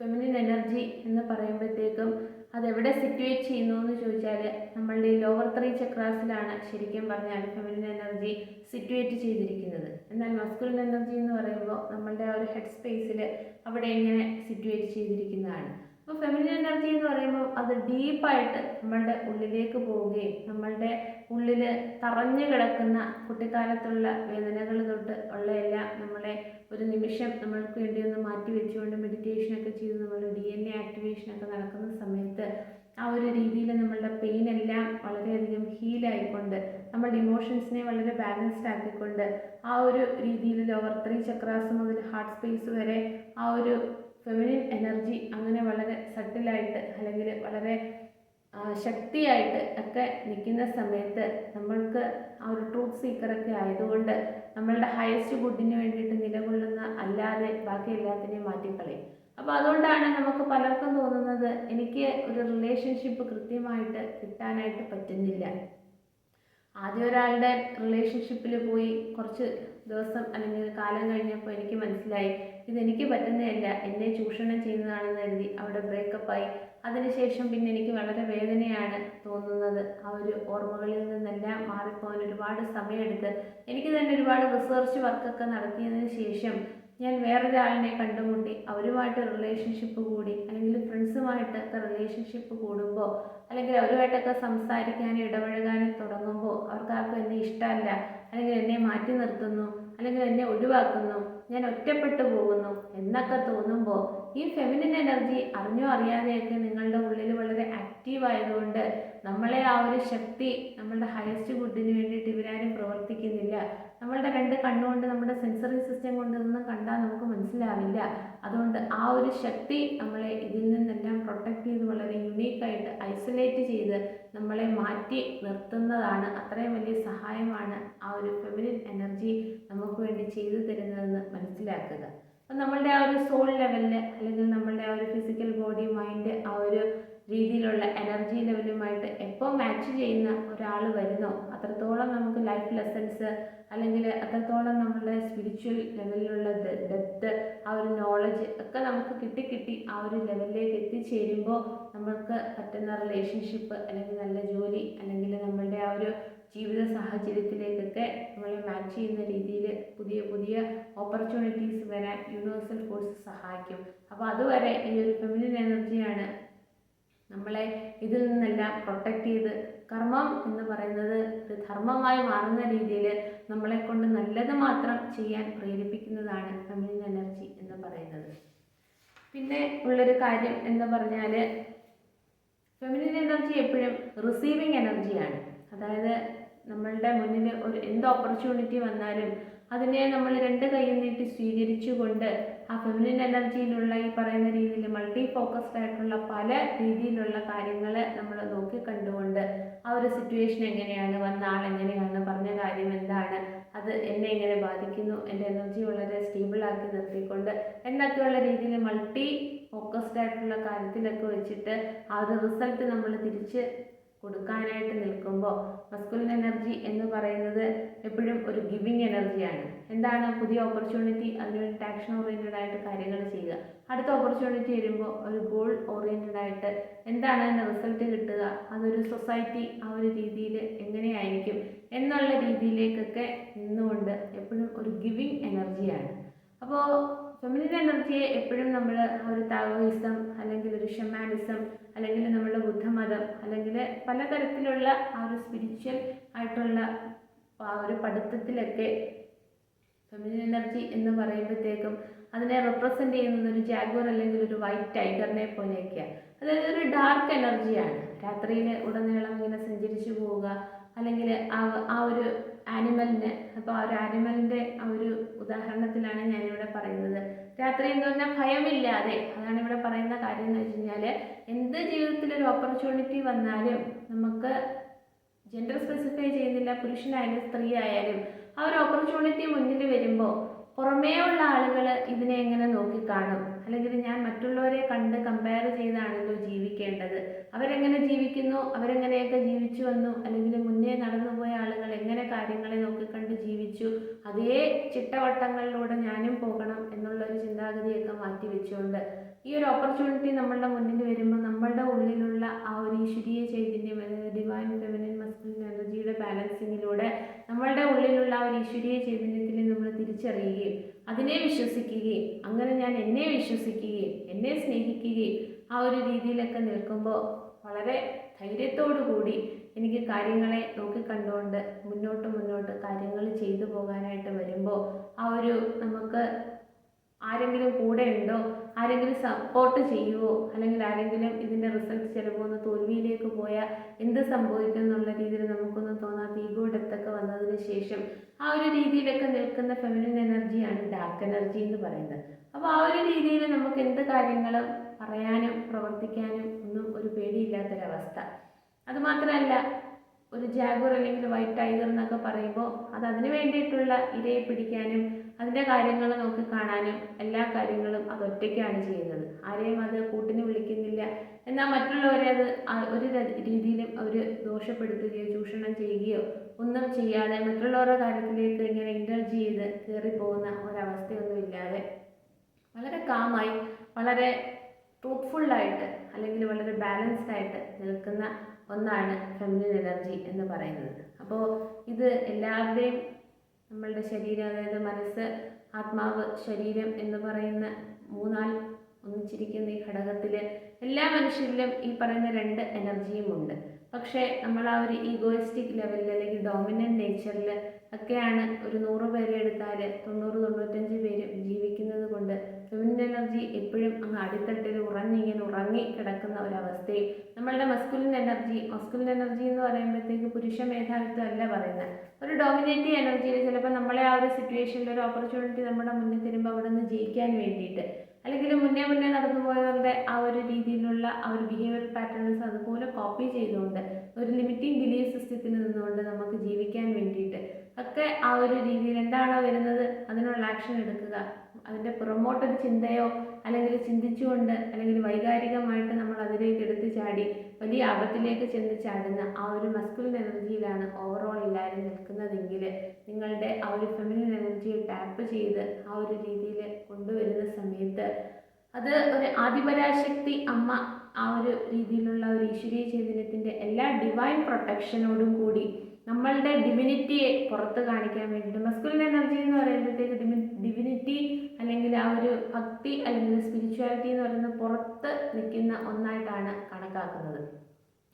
ഫെമിനിൻ എനർജി എന്ന് പറയുമ്പോഴത്തേക്കും അതെവിടെ സിറ്റുവേറ്റ് ചെയ്യുന്നു എന്ന് ചോദിച്ചാൽ നമ്മളുടെ ഈ ലോവർ ത്രീ ചക്രാസിലാണ് ശരിക്കും പറഞ്ഞാൽ ഫെമിനിൻ എനർജി സിറ്റുവേറ്റ് ചെയ്തിരിക്കുന്നത്. എന്നാൽ മസ്കുലിൻ എനർജി എന്ന് പറയുമ്പോൾ നമ്മളുടെ ആ ഒരു ഹെഡ് സ്പേസിൽ അവിടെ എങ്ങനെ സിറ്റുവേറ്റ് ചെയ്തിരിക്കുന്നതാണ്. അപ്പോൾ ഫെമിനിൻ എനർജി എന്ന് പറയുമ്പോൾ അത് ഡീപ്പായിട്ട് നമ്മളുടെ ഉള്ളിലേക്ക് പോവുകയും നമ്മളുടെ ഉള്ളിൽ തറഞ്ഞു കിടക്കുന്ന കുട്ടിക്കാലത്തുള്ള വേദനകൾ തൊട്ട് ഉള്ള എല്ലാം നമ്മളെ ഒരു നിമിഷം നമ്മൾക്ക് വേണ്ടി ഒന്ന് മാറ്റി വെച്ചുകൊണ്ട് മെഡിറ്റേഷനൊക്കെ ചെയ്ത് നമ്മുടെ ഡി എൻ എ ആക്ടിവേഷനൊക്കെ നടക്കുന്ന സമയത്ത് ആ ഒരു രീതിയിൽ നമ്മളുടെ പെയിൻ എല്ലാം വളരെയധികം ഹീലായിക്കൊണ്ട് നമ്മളുടെ ഇമോഷൻസിനെ വളരെ ബാലൻസ്ഡ് ആക്കിക്കൊണ്ട് ആ ഒരു രീതിയിൽ ലോവർ ത്രീ ചക്രാസ് മുതൽ ഹാർട്ട് സ്പേസ് വരെ ആ ഒരു ഫെമിനിൻ എനർജി അങ്ങനെ വളരെ സട്ടിലായിട്ട് അല്ലെങ്കിൽ വളരെ ശക്തിയായിട്ട് ഒക്കെ നിൽക്കുന്ന സമയത്ത് നമ്മൾക്ക് ആ ഒരു ട്രൂത്ത് സീക്കറൊക്കെ ആയതുകൊണ്ട് നമ്മളുടെ ഹയസ്റ്റ് ഗുഡിന് വേണ്ടിയിട്ട് നിലകൊള്ളുന്ന അല്ലാതെ ബാക്കി എല്ലാത്തിനെയും മാറ്റിക്കളയും. അപ്പോൾ അതുകൊണ്ടാണ് നമുക്ക് പലർക്കും തോന്നുന്നത് എനിക്ക് ഒരു റിലേഷൻഷിപ്പ് കൃത്യമായിട്ട് കിട്ടാനായിട്ട് പറ്റുന്നില്ല. ആദ്യം ഒരാളുടെ റിലേഷൻഷിപ്പിൽ പോയി കുറച്ച് ദിവസം അല്ലെങ്കിൽ കാലം കഴിഞ്ഞപ്പോൾ എനിക്ക് മനസ്സിലായി ഇതെനിക്ക് പറ്റുന്നതല്ല എന്നെ ചൂഷണം ചെയ്യുന്നതാണെന്ന് കരുതി അവിടെ ബ്രേക്കപ്പായി അതിനുശേഷം പിന്നെ എനിക്ക് വളരെ വേദനയാണ് തോന്നുന്നത്. ആ ഒരു ഓർമ്മകളിൽ നിന്നെല്ലാം മാറിപ്പോകാൻ ഒരുപാട് സമയമെടുത്ത് എനിക്ക് തന്നെ ഒരുപാട് റിസർച്ച് വർക്കൊക്കെ നടത്തിയതിന് ശേഷം ഞാൻ വേറൊരാളിനെ കണ്ടുമുട്ടി അവരുമായിട്ട് റിലേഷൻഷിപ്പ് കൂടി അല്ലെങ്കിൽ ഫ്രണ്ട്സുമായിട്ടൊക്കെ റിലേഷൻഷിപ്പ് കൂടുമ്പോൾ അല്ലെങ്കിൽ അവരുമായിട്ടൊക്കെ സംസാരിക്കാനും ഇടപഴകാനും തുടങ്ങുമ്പോൾ അവർക്കാർക്കും എന്നെ ഇഷ്ടമല്ല അല്ലെങ്കിൽ എന്നെ മാറ്റി നിർത്തുന്നു അല്ലെങ്കിൽ എന്നെ ഒഴിവാക്കുന്നു ഞാൻ ഒറ്റപ്പെട്ടു പോകുന്നു എന്നൊക്കെ തോന്നുമ്പോൾ ഈ ഫെമിനിൻ എനർജി അറിഞ്ഞോ അറിയാതെയൊക്കെ നിങ്ങളുടെ ഉള്ളിൽ വളരെ ആക്റ്റീവ് ആയതുകൊണ്ട് നമ്മളെ ആ ഒരു ശക്തി നമ്മളുടെ ഹയസ്റ്റ് ഗുഡിന് വേണ്ടിയിട്ട് ഇവരാരും പ്രവർത്തിക്കുന്നില്ല. നമ്മളുടെ രണ്ട് കണ്ണുകൊണ്ട് നമ്മുടെ സെൻസറി സിസ്റ്റം കൊണ്ടൊന്നും കണ്ടാൽ നമുക്ക് മനസ്സിലാവില്ല. അതുകൊണ്ട് ആ ഒരു ശക്തി നമ്മളെ ഇതിൽ നിന്നെല്ലാം പ്രൊട്ടക്ട് ചെയ്ത് വളരെ യുണീക്കായിട്ട് ഐസൊലേറ്റ് ചെയ്ത് നമ്മളെ മാറ്റി നിർത്തുന്നതാണ്. അത്രയും വലിയ സഹായമാണ് ആ ഒരു ഫെമിനിൻ എനർജി നമുക്ക് വേണ്ടി ചെയ്തു തരുന്നതെന്ന് മനസ്സിലാക്കുക. അപ്പം നമ്മളുടെ ആ ഒരു സോൾ ലെവലിൽ അല്ലെങ്കിൽ നമ്മളുടെ ആ ഒരു ഫിസിക്കൽ ബോഡി മൈൻഡ് ആ ഒരു രീതിയിലുള്ള എനർജി ലെവലുമായിട്ട് എപ്പോൾ മാച്ച് ചെയ്യുന്ന ഒരാൾ വരുന്നോ അത്രത്തോളം നമുക്ക് ലൈഫ് ലെസൺസ് അല്ലെങ്കിൽ അത്രത്തോളം നമ്മളുടെ സ്പിരിച്വൽ ലെവലിലുള്ള ഡെപ്ത് ആ ഒരു നോളജ് ഒക്കെ നമുക്ക് കിട്ടി കിട്ടി ആ ഒരു ലെവലിലേക്ക് എത്തിച്ചേരുമ്പോൾ നമ്മൾക്ക് പറ്റുന്ന റിലേഷൻഷിപ്പ് അല്ലെങ്കിൽ നല്ല ജോലി അല്ലെങ്കിൽ നമ്മളുടെ ആ ഒരു ജീവിത സാഹചര്യത്തിലേക്കൊക്കെ നമ്മളെ മാച്ച് ചെയ്യുന്ന രീതിയിൽ പുതിയ പുതിയ ഓപ്പർച്യൂണിറ്റീസ് വരാൻ യൂണിവേഴ്സൽ ഫോഴ്സ് സഹായിക്കും. അപ്പോൾ അതുവരെ ഈ ഒരു ഫെമിനിൻ എനർജിയാണ് നമ്മളെ ഇതിൽ നിന്നെല്ലാം പ്രൊട്ടക്റ്റ് ചെയ്ത് കർമ്മം എന്ന് പറയുന്നത് ഒരു ധർമ്മമായി മാറുന്ന രീതിയിൽ നമ്മളെ കൊണ്ട് നല്ലത് മാത്രം ചെയ്യാൻ പ്രേരിപ്പിക്കുന്നതാണ് ഫെമിനിൻ എനർജി എന്ന് പറയുന്നത്. പിന്നെ ഉള്ളൊരു കാര്യം എന്ന് പറഞ്ഞാൽ ഫെമിനിൻ എനർജി എപ്പോഴും റിസീവിങ് എനർജിയാണ് അതായത് നമ്മളുടെ മുന്നിൽ ഒരു എന്ത് ഓപ്പർച്യൂണിറ്റി വന്നാലും അതിനെ നമ്മൾ രണ്ട് കൈയും നീട്ടി സ്വീകരിച്ചുകൊണ്ട് ആ ഫെമിനിൻ എനർജിയിലുള്ള ഈ പറയുന്ന രീതിയിൽ മൾട്ടി ഫോക്കസ്ഡ് ആയിട്ടുള്ള പല രീതിയിലുള്ള കാര്യങ്ങൾ നമ്മൾ നോക്കി കണ്ടുകൊണ്ട് ആ ഒരു സിറ്റുവേഷൻ എങ്ങനെയാണ് വന്ന ആൾ എങ്ങനെയാണ് പറഞ്ഞ കാര്യം എന്താണ് അത് എന്നെ എങ്ങനെ ബാധിക്കുന്നു എന്റെ എനർജി വളരെ സ്റ്റേബിളാക്കി നിർത്തിക്കൊണ്ട് എന്നൊക്കെയുള്ള രീതിയിൽ മൾട്ടി ഫോക്കസ്ഡ് ആയിട്ടുള്ള കാര്യത്തിലൊക്കെ വെച്ചിട്ട് ആ ഒരു റിസൾട്ട് നമ്മൾ തിരിച്ച് കൊടുക്കാനായിട്ട് നിൽക്കുമ്പോൾ മസ്കുലിൻ എനർജി എന്ന് പറയുന്നത് എപ്പോഴും ഒരു ഗിവിങ് എനർജിയാണ് എന്താണ് പുതിയ ഓപ്പർച്യൂണിറ്റി അതിനുവേണ്ടി ആക്ഷൻ ഓറിയന്റഡ് ആയിട്ട് കാര്യങ്ങൾ ചെയ്യുക. അടുത്ത ഓപ്പർച്യൂണിറ്റി വരുമ്പോൾ ഒരു ഗോൾ ഓറിയന്റഡ് ആയിട്ട് എന്താണ് അതിന്റെ റിസൾട്ട് കിട്ടുക? അതൊരു സൊസൈറ്റി ആ ഒരു രീതിയിൽ എങ്ങനെയായിരിക്കും? എന്നുള്ള രീതിയിലേക്കൊക്കെ നിന്നുകൊണ്ട് എപ്പോഴും ഒരു ഗിവിങ് എനർജിയാണ് അപ്പോൾ ഫെമിനിൻ എനർജിയെ എപ്പോഴും നമ്മൾ ഒരു താവോയിസം അല്ലെങ്കിൽ ഒരു ഷമാനിസം അല്ലെങ്കിൽ നമ്മുടെ ബുദ്ധമതം അല്ലെങ്കിൽ പലതരത്തിലുള്ള ആ ഒരു സ്പിരിച്വൽ ആയിട്ടുള്ള ആ ഒരു പഠിത്തത്തിലൊക്കെ ഫെമിനിൻ എനർജി എന്ന് പറയുമ്പോഴത്തേക്കും അതിനെ റെപ്രസെന്റ് ചെയ്യുന്നത് ഒരു ജാഗ്വർ അല്ലെങ്കിൽ ഒരു വൈറ്റ് ടൈഗറിനെ പോലെയൊക്കെയാണ് അതായത് ഒരു ഡാർക്ക് എനർജിയാണ് രാത്രിയിൽ ഉടനീളം ഇങ്ങനെ സഞ്ചരിച്ചു പോവുക അല്ലെങ്കിൽ ആ ആ ഒരു ആനിമലിനെ അപ്പോൾ ആ ഒരു ആനിമലിന്റെ ആ ഒരു ഉദാഹരണത്തിലാണ് ഞാനിവിടെ പറയുന്നത്. രാത്രി എന്ന് പറഞ്ഞാൽ ഭയമില്ലാതെ അതാണ് ഇവിടെ പറയുന്ന കാര്യം എന്ന് വെച്ച് കഴിഞ്ഞാൽ എന്ത് ജീവിതത്തിൽ ഒരു ഓപ്പർച്യൂണിറ്റി വന്നാലും നമുക്ക് ജെൻഡർ സ്പെസിഫൈ ചെയ്യുന്നില്ല പുരുഷനായാലും സ്ത്രീ ആയാലും ആ ഒരു ഓപ്പർച്യൂണിറ്റി മുന്നിൽ വരുമ്പോൾ പുറമേ ഉള്ള ആളുകൾ ഇതിനെ എങ്ങനെ നോക്കിക്കാണും? അല്ലെങ്കിൽ ഞാൻ മറ്റുള്ളവരെ കണ്ട് കമ്പയർ ചെയ്താണല്ലോ ജീവിക്കേണ്ടത്. അവരെങ്ങനെ ജീവിക്കുന്നു? അവരെങ്ങനെയൊക്കെ ജീവിച്ചു വന്നു? അല്ലെങ്കിൽ മുന്നേ നടന്നുപോയ ആളുകൾ എങ്ങനെ കാര്യങ്ങളെ നോക്കിക്കണ്ട് ജീവിച്ചു? അതേ ചിട്ടവട്ടങ്ങളിലൂടെ ഞാനും പോകണം എന്നുള്ള ഒരു ചിന്താഗതിയൊക്കെ മാറ്റി വെച്ചുകൊണ്ട് ഈ ഒരു ഓപ്പർച്യൂണിറ്റി നമ്മളുടെ മുന്നിൽ വരുമ്പോൾ നമ്മളുടെ ഉള്ളിലുള്ള ആ ഒരു ഈശ്വരീയ ചൈതന്യം അതായത് ഡിവൈൻ ഫെമിനിൻ മസ്കുലിൻ എനർജിയുടെ ബാലൻസിങ്ങിലൂടെ നമ്മളുടെ ഉള്ളിലുള്ള ആ ഒരു ഈശ്വരീയ നമ്മൾ തിരിച്ചറിയുകയും അതിനെ വിശ്വസിക്കുകയും അങ്ങനെ ഞാൻ എന്നെ വിശ്വസിക്കുകയും എന്നെ സ്നേഹിക്കുകയും ആ ഒരു രീതിയിലൊക്കെ നിൽക്കുമ്പോൾ വളരെ ധൈര്യത്തോടു കൂടി എനിക്ക് കാര്യങ്ങളെ നോക്കിക്കണ്ടുകൊണ്ട് മുന്നോട്ട് മുന്നോട്ട് കാര്യങ്ങൾ ചെയ്തു പോകാനായിട്ട് വരുമ്പോൾ ആ ഒരു നമുക്ക് ആരെങ്കിലും കൂടെ ഉണ്ടോ ആരെങ്കിലും സപ്പോർട്ട് ചെയ്യുവോ? അല്ലെങ്കിൽ ആരെങ്കിലും ഇതിന്റെ റിസൾട്ട് ചിലപ്പോൾ ഒന്ന് തോൽവിയിലേക്ക് പോയാൽ എന്ത് സംഭവിക്കും എന്നുള്ള രീതിയിൽ നമുക്കൊന്ന് തോന്നാത്ത ഈഗോ ഡെത്തൊക്കെ വന്നതിന് ശേഷം ആ ഒരു രീതിയിലൊക്കെ നിൽക്കുന്ന ഫെമിനിൻ എനർജിയാണ് ഡാർക്ക് എനർജി എന്ന് പറയുന്നത്. അപ്പോൾ ആ ഒരു രീതിയിൽ നമുക്ക് എന്ത് കാര്യങ്ങളും പറയാനും പ്രവർത്തിക്കാനും ഒന്നും ഒരു പേടിയില്ലാത്തൊരവസ്ഥ. അതുമാത്രമല്ല ഒരു ജാഗുർ അല്ലെങ്കിൽ വൈറ്റ് ടൈഗർ എന്നൊക്കെ പറയുമ്പോൾ അത് അതിന് വേണ്ടിയിട്ടുള്ള ഇരയെ പിടിക്കാനും അതിന്റെ കാര്യങ്ങൾ നോക്കി കാണാനും എല്ലാ കാര്യങ്ങളും അത് ഒറ്റയ്ക്കാണ് ചെയ്യുന്നത്. ആരെയും അത് കൂട്ടിന് വിളിക്കുന്നില്ല എന്നാൽ മറ്റുള്ളവരെ അത് ഒരു രീതിയിലും അവർ ദോഷപ്പെടുത്തുകയോ ചൂഷണം ചെയ്യുകയോ ഒന്നും ചെയ്യാതെ മറ്റുള്ളവരുടെ കാര്യത്തിലേക്ക് ഇങ്ങനെ ഇന്റർജി ചെയ്ത് കയറിപ്പോകുന്ന ഒരവസ്ഥയൊന്നും ഇല്ലാതെ വളരെ കാമായി വളരെ ട്രൂത്ത്ഫുള്ളായിട്ട് അല്ലെങ്കിൽ വളരെ ബാലൻസ്ഡ് ആയിട്ട് നിൽക്കുന്ന ഒന്നാണ് ഫെമിനിൻ എനർജി എന്ന് പറയുന്നത്. അപ്പോൾ ഇത് എല്ലാവരുടെയും നമ്മളുടെ ശരീരം അതായത് മനസ്സ് ആത്മാവ് ശരീരം എന്ന് പറയുന്ന മൂന്നാൽ ഒന്നിച്ചിരിക്കുന്ന ഈ ഘടകത്തിൽ എല്ലാ മനുഷ്യരിലും ഈ പറയുന്ന രണ്ട് എനർജിയും ഉണ്ട്. പക്ഷേ നമ്മൾ ആ ഒരു ഈഗോയിസ്റ്റിക് ലെവലിൽ അല്ലെങ്കിൽ ഡോമിനന്റ് നേച്ചറിൽ ഒക്കെയാണ് ഒരു നൂറ് പേരെ എടുത്താൽ തൊണ്ണൂറ് തൊണ്ണൂറ്റഞ്ച് പേരും ജീവിക്കുന്നത് കൊണ്ട് ഫെമിനിൻ എനർജി എപ്പോഴും അങ്ങ് അടിത്തട്ടിൽ ഉറഞ്ഞിങ്ങനെ ഉറങ്ങി കിടക്കുന്ന ഒരവസ്ഥയും നമ്മളുടെ മസ്കുലിൻ എനർജി മസ്കുലിൻ എനർജി എന്ന് പറയുമ്പോഴത്തേക്ക് പുരുഷ മേധാവിത്വം അല്ല പറയുന്നത്. ഒരു ഡോമിനേറ്റീവ് എനർജിയിൽ ചിലപ്പോൾ നമ്മളെ ആ ഒരു സിറ്റുവേഷനിൽ ഒരു ഓപ്പർച്യൂണിറ്റി നമ്മുടെ മുന്നിൽ തരുമ്പോൾ അവിടെ നിന്ന് ജയിക്കാൻ വേണ്ടിയിട്ട് അല്ലെങ്കിൽ മുന്നേ മുന്നേ നടന്നു പോയവരുടെ ആ ഒരു രീതിയിലുള്ള ആ ഒരു ബിഹേവിയർ പാറ്റേൺസ് അതുപോലെ കോപ്പി ചെയ്തുകൊണ്ട് ഒരു ലിമിറ്റിംഗ് ബിലീഫ് സിസ്റ്റത്തിൽ നിന്നുകൊണ്ട് നമുക്ക് ജീവിക്കാൻ വേണ്ടിയിട്ട് ഒക്കെ ആ ഒരു രീതിയിൽ എന്താണോ വരുന്നത് അതിനുള്ള ആക്ഷൻ എടുക്കുക. അതിന്റെ പുറമോട്ടൊരു ചിന്തയോ അല്ലെങ്കിൽ ചിന്തിച്ചുകൊണ്ട് അല്ലെങ്കിൽ വൈകാരികമായിട്ട് നമ്മൾ അതിലേക്ക് എടുത്തു ചാടി വലിയ ആപത്തിലേക്ക് ചെന്ന് ചാടുന്ന ആ ഒരു മസ്കുലിൻ എനർജിയിലാണ് ഓവറോൾ എല്ലാവരും നിൽക്കുന്നതെങ്കിൽ നിങ്ങളുടെ ആ ഒരു ഫെമിനിൻ എനർജിയെ ടാപ്പ് ചെയ്ത് ആ ഒരു രീതിയിൽ കൊണ്ടുവരുന്ന സമയത്ത് അത് ഒരു ആദിപരാശക്തി അമ്മ ആ ഒരു രീതിയിലുള്ള ഒരു ഈശ്വരീയ ചൈതന്യത്തിന്റെ എല്ലാ ഡിവൈൻ പ്രൊട്ടക്ഷനോടും കൂടി നമ്മളുടെ ഡിവിനിറ്റിയെ പുറത്ത് കാണിക്കാൻ വേണ്ടിയിട്ട് മസ്കുലിൻ എനർജി എന്ന് പറയുമ്പോഴത്തേക്ക് ഡിവി ഡിവിനിറ്റി അല്ലെങ്കിൽ ആ ഒരു ഭക്തി അല്ലെങ്കിൽ സ്പിരിച്വാലിറ്റി എന്ന് പറയുന്നത് പുറത്ത് നിൽക്കുന്ന ഒന്നായിട്ടാണ് കണക്കാക്കുന്നത്.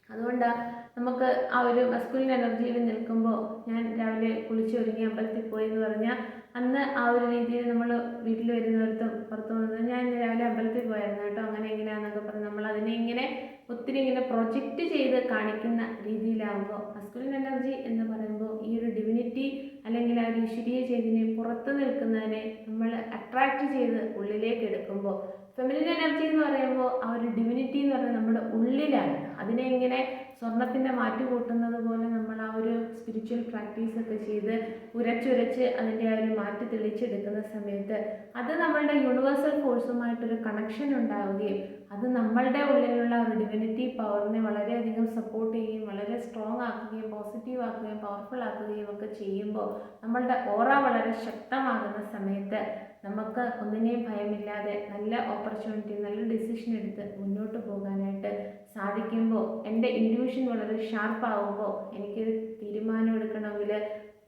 അതുകൊണ്ട് നമുക്ക് ആ ഒരു മസ്കുലിൻ എനർജിയിൽ നിൽക്കുമ്പോൾ ഞാൻ രാവിലെ കുളിച്ച് ഒരുങ്ങി അമ്പലത്തിൽ പോയി എന്ന് പറഞ്ഞാൽ അന്ന് ആ ഒരു രീതിയിൽ നമ്മൾ വീട്ടിൽ വരുന്നിടത്തും പുറത്ത് പോകുന്നത് ഞാൻ രാവിലെ അമ്പലത്തിൽ പോയായിരുന്നു കേട്ടോ അങ്ങനെ എങ്ങനെയാണെന്നൊക്കെ പറഞ്ഞ് നമ്മൾ അതിനെ ഇങ്ങനെ ഒത്തിരി ഇങ്ങനെ പ്രൊജക്റ്റ് ചെയ്ത് കാണിക്കുന്ന രീതിയിലാവുമ്പോൾ മസ്കുലിൻ എനർജി എന്ന് പറയുമ്പോൾ ഈ ഒരു ഡിവിനിറ്റി അല്ലെങ്കിൽ ആ ഒരു ഈശ്വരീയ ചൈതന്യം പുറത്ത് നിൽക്കുന്നതിനെ നമ്മൾ അട്രാക്റ്റ് ചെയ്ത് ഉള്ളിലേക്ക് എടുക്കുമ്പോൾ ഫെമിനിൻ എനർജി എന്ന് പറയുമ്പോൾ ആ ഒരു ഡിവിനിറ്റി എന്ന് പറയുന്നത് നമ്മുടെ ഉള്ളിലാണ്. അതിനെ ഇങ്ങനെ സ്വർണത്തിന്റെ മാറ്റി കൂട്ടുന്നത് പോലെ നമ്മൾ ആ ഒരു സ്പിരിച്വൽ പ്രാക്ടീസ് ഒക്കെ ചെയ്ത് ഉരച്ചുരച്ച് അതിന്റെ ആ ഒരു മാറ്റി തെളിച്ചെടുക്കുന്ന സമയത്ത് അത് നമ്മളുടെ യൂണിവേഴ്സൽ ഫോഴ്സുമായിട്ടൊരു കണക്ഷൻ ഉണ്ടാവുകയും അത് നമ്മളുടെ ഉള്ളിലുള്ള ഒരു ഡിവിനിറ്റി പവറിനെ വളരെയധികം സപ്പോർട്ട് ചെയ്യുകയും വളരെ സ്ട്രോങ് ആക്കുകയും പോസിറ്റീവ് ആക്കുകയും പവർഫുൾ ആക്കുകയും ഒക്കെ ചെയ്യുമ്പോൾ നമ്മളുടെ ഓറ വളരെ ശക്തമാകുന്ന സമയത്ത് നമുക്ക് ഒന്നിനെയും ഭയമില്ലാതെ നല്ല ഓപ്പർച്യൂണിറ്റി നല്ല ഡിസിഷൻ എടുത്ത് മുന്നോട്ട് പോകാനായിട്ട് സാധിക്കുമ്പോൾ എന്റെ ഇൻഡ്യൂഷൻ വളരെ ഷാർപ്പാകുമ്പോൾ എനിക്കൊരു തീരുമാനം എടുക്കണമെങ്കിൽ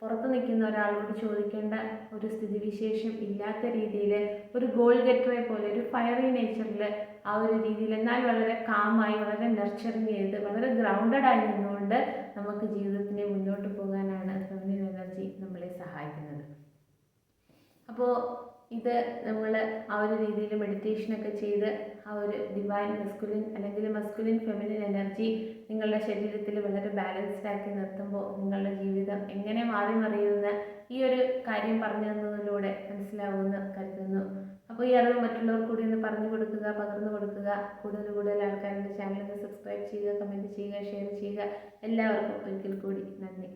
പുറത്ത് നിൽക്കുന്ന ഒരാളോട് ചോദിക്കേണ്ട ഒരു സ്ഥിതിവിശേഷം ഇല്ലാത്ത രീതിയിൽ ഒരു ഗോൾ ഗെറ്ററെ പോലെ ഒരു ഫയറി നേച്ചറിൽ ആ ഒരു രീതിയിൽ എന്നാൽ വളരെ കാമായി വളരെ നർച്ചറിങ് ചെയ്ത് വളരെ ഗ്രൗണ്ടഡ് ആയി നിന്നുകൊണ്ട് നമുക്ക് ജീവിതത്തിനെ മുന്നോട്ട് പോകാനാണ് ഫെമിനിൻ എനർജി നമ്മളെ സഹായിക്കുന്നത്. അപ്പോൾ ഇത് നമ്മൾ ആ ഒരു രീതിയിൽ മെഡിറ്റേഷനൊക്കെ ചെയ്ത് ആ ഒരു ഡിവൈൻ മസ്കുലിൻ അല്ലെങ്കിൽ മസ്കുലിൻ ഫെമിനിൻ എനർജി നിങ്ങളുടെ ശരീരത്തിൽ വളരെ ബാലൻസ്ഡ് ആക്കി നിർത്തുമ്പോൾ നിങ്ങളുടെ ജീവിതം എങ്ങനെ മാറി മറിയുമെന്ന് ഈ ഒരു കാര്യം പറഞ്ഞു തന്നതിലൂടെ മനസ്സിലാവുമെന്ന് കരുതുന്നു. അപ്പോൾ ഈ അറിവ് മറ്റുള്ളവർ കൂടി ഒന്ന് പറഞ്ഞു കൊടുക്കുക പകർന്നു കൊടുക്കുക. കൂടുതൽ കൂടുതൽ ആൾക്കാരുടെ ചാനലിന് സബ്സ്ക്രൈബ് ചെയ്യുക കമന്റ് ചെയ്യുക ഷെയർ ചെയ്യുക. എല്ലാവർക്കും ഒരിക്കൽ കൂടി നന്ദി.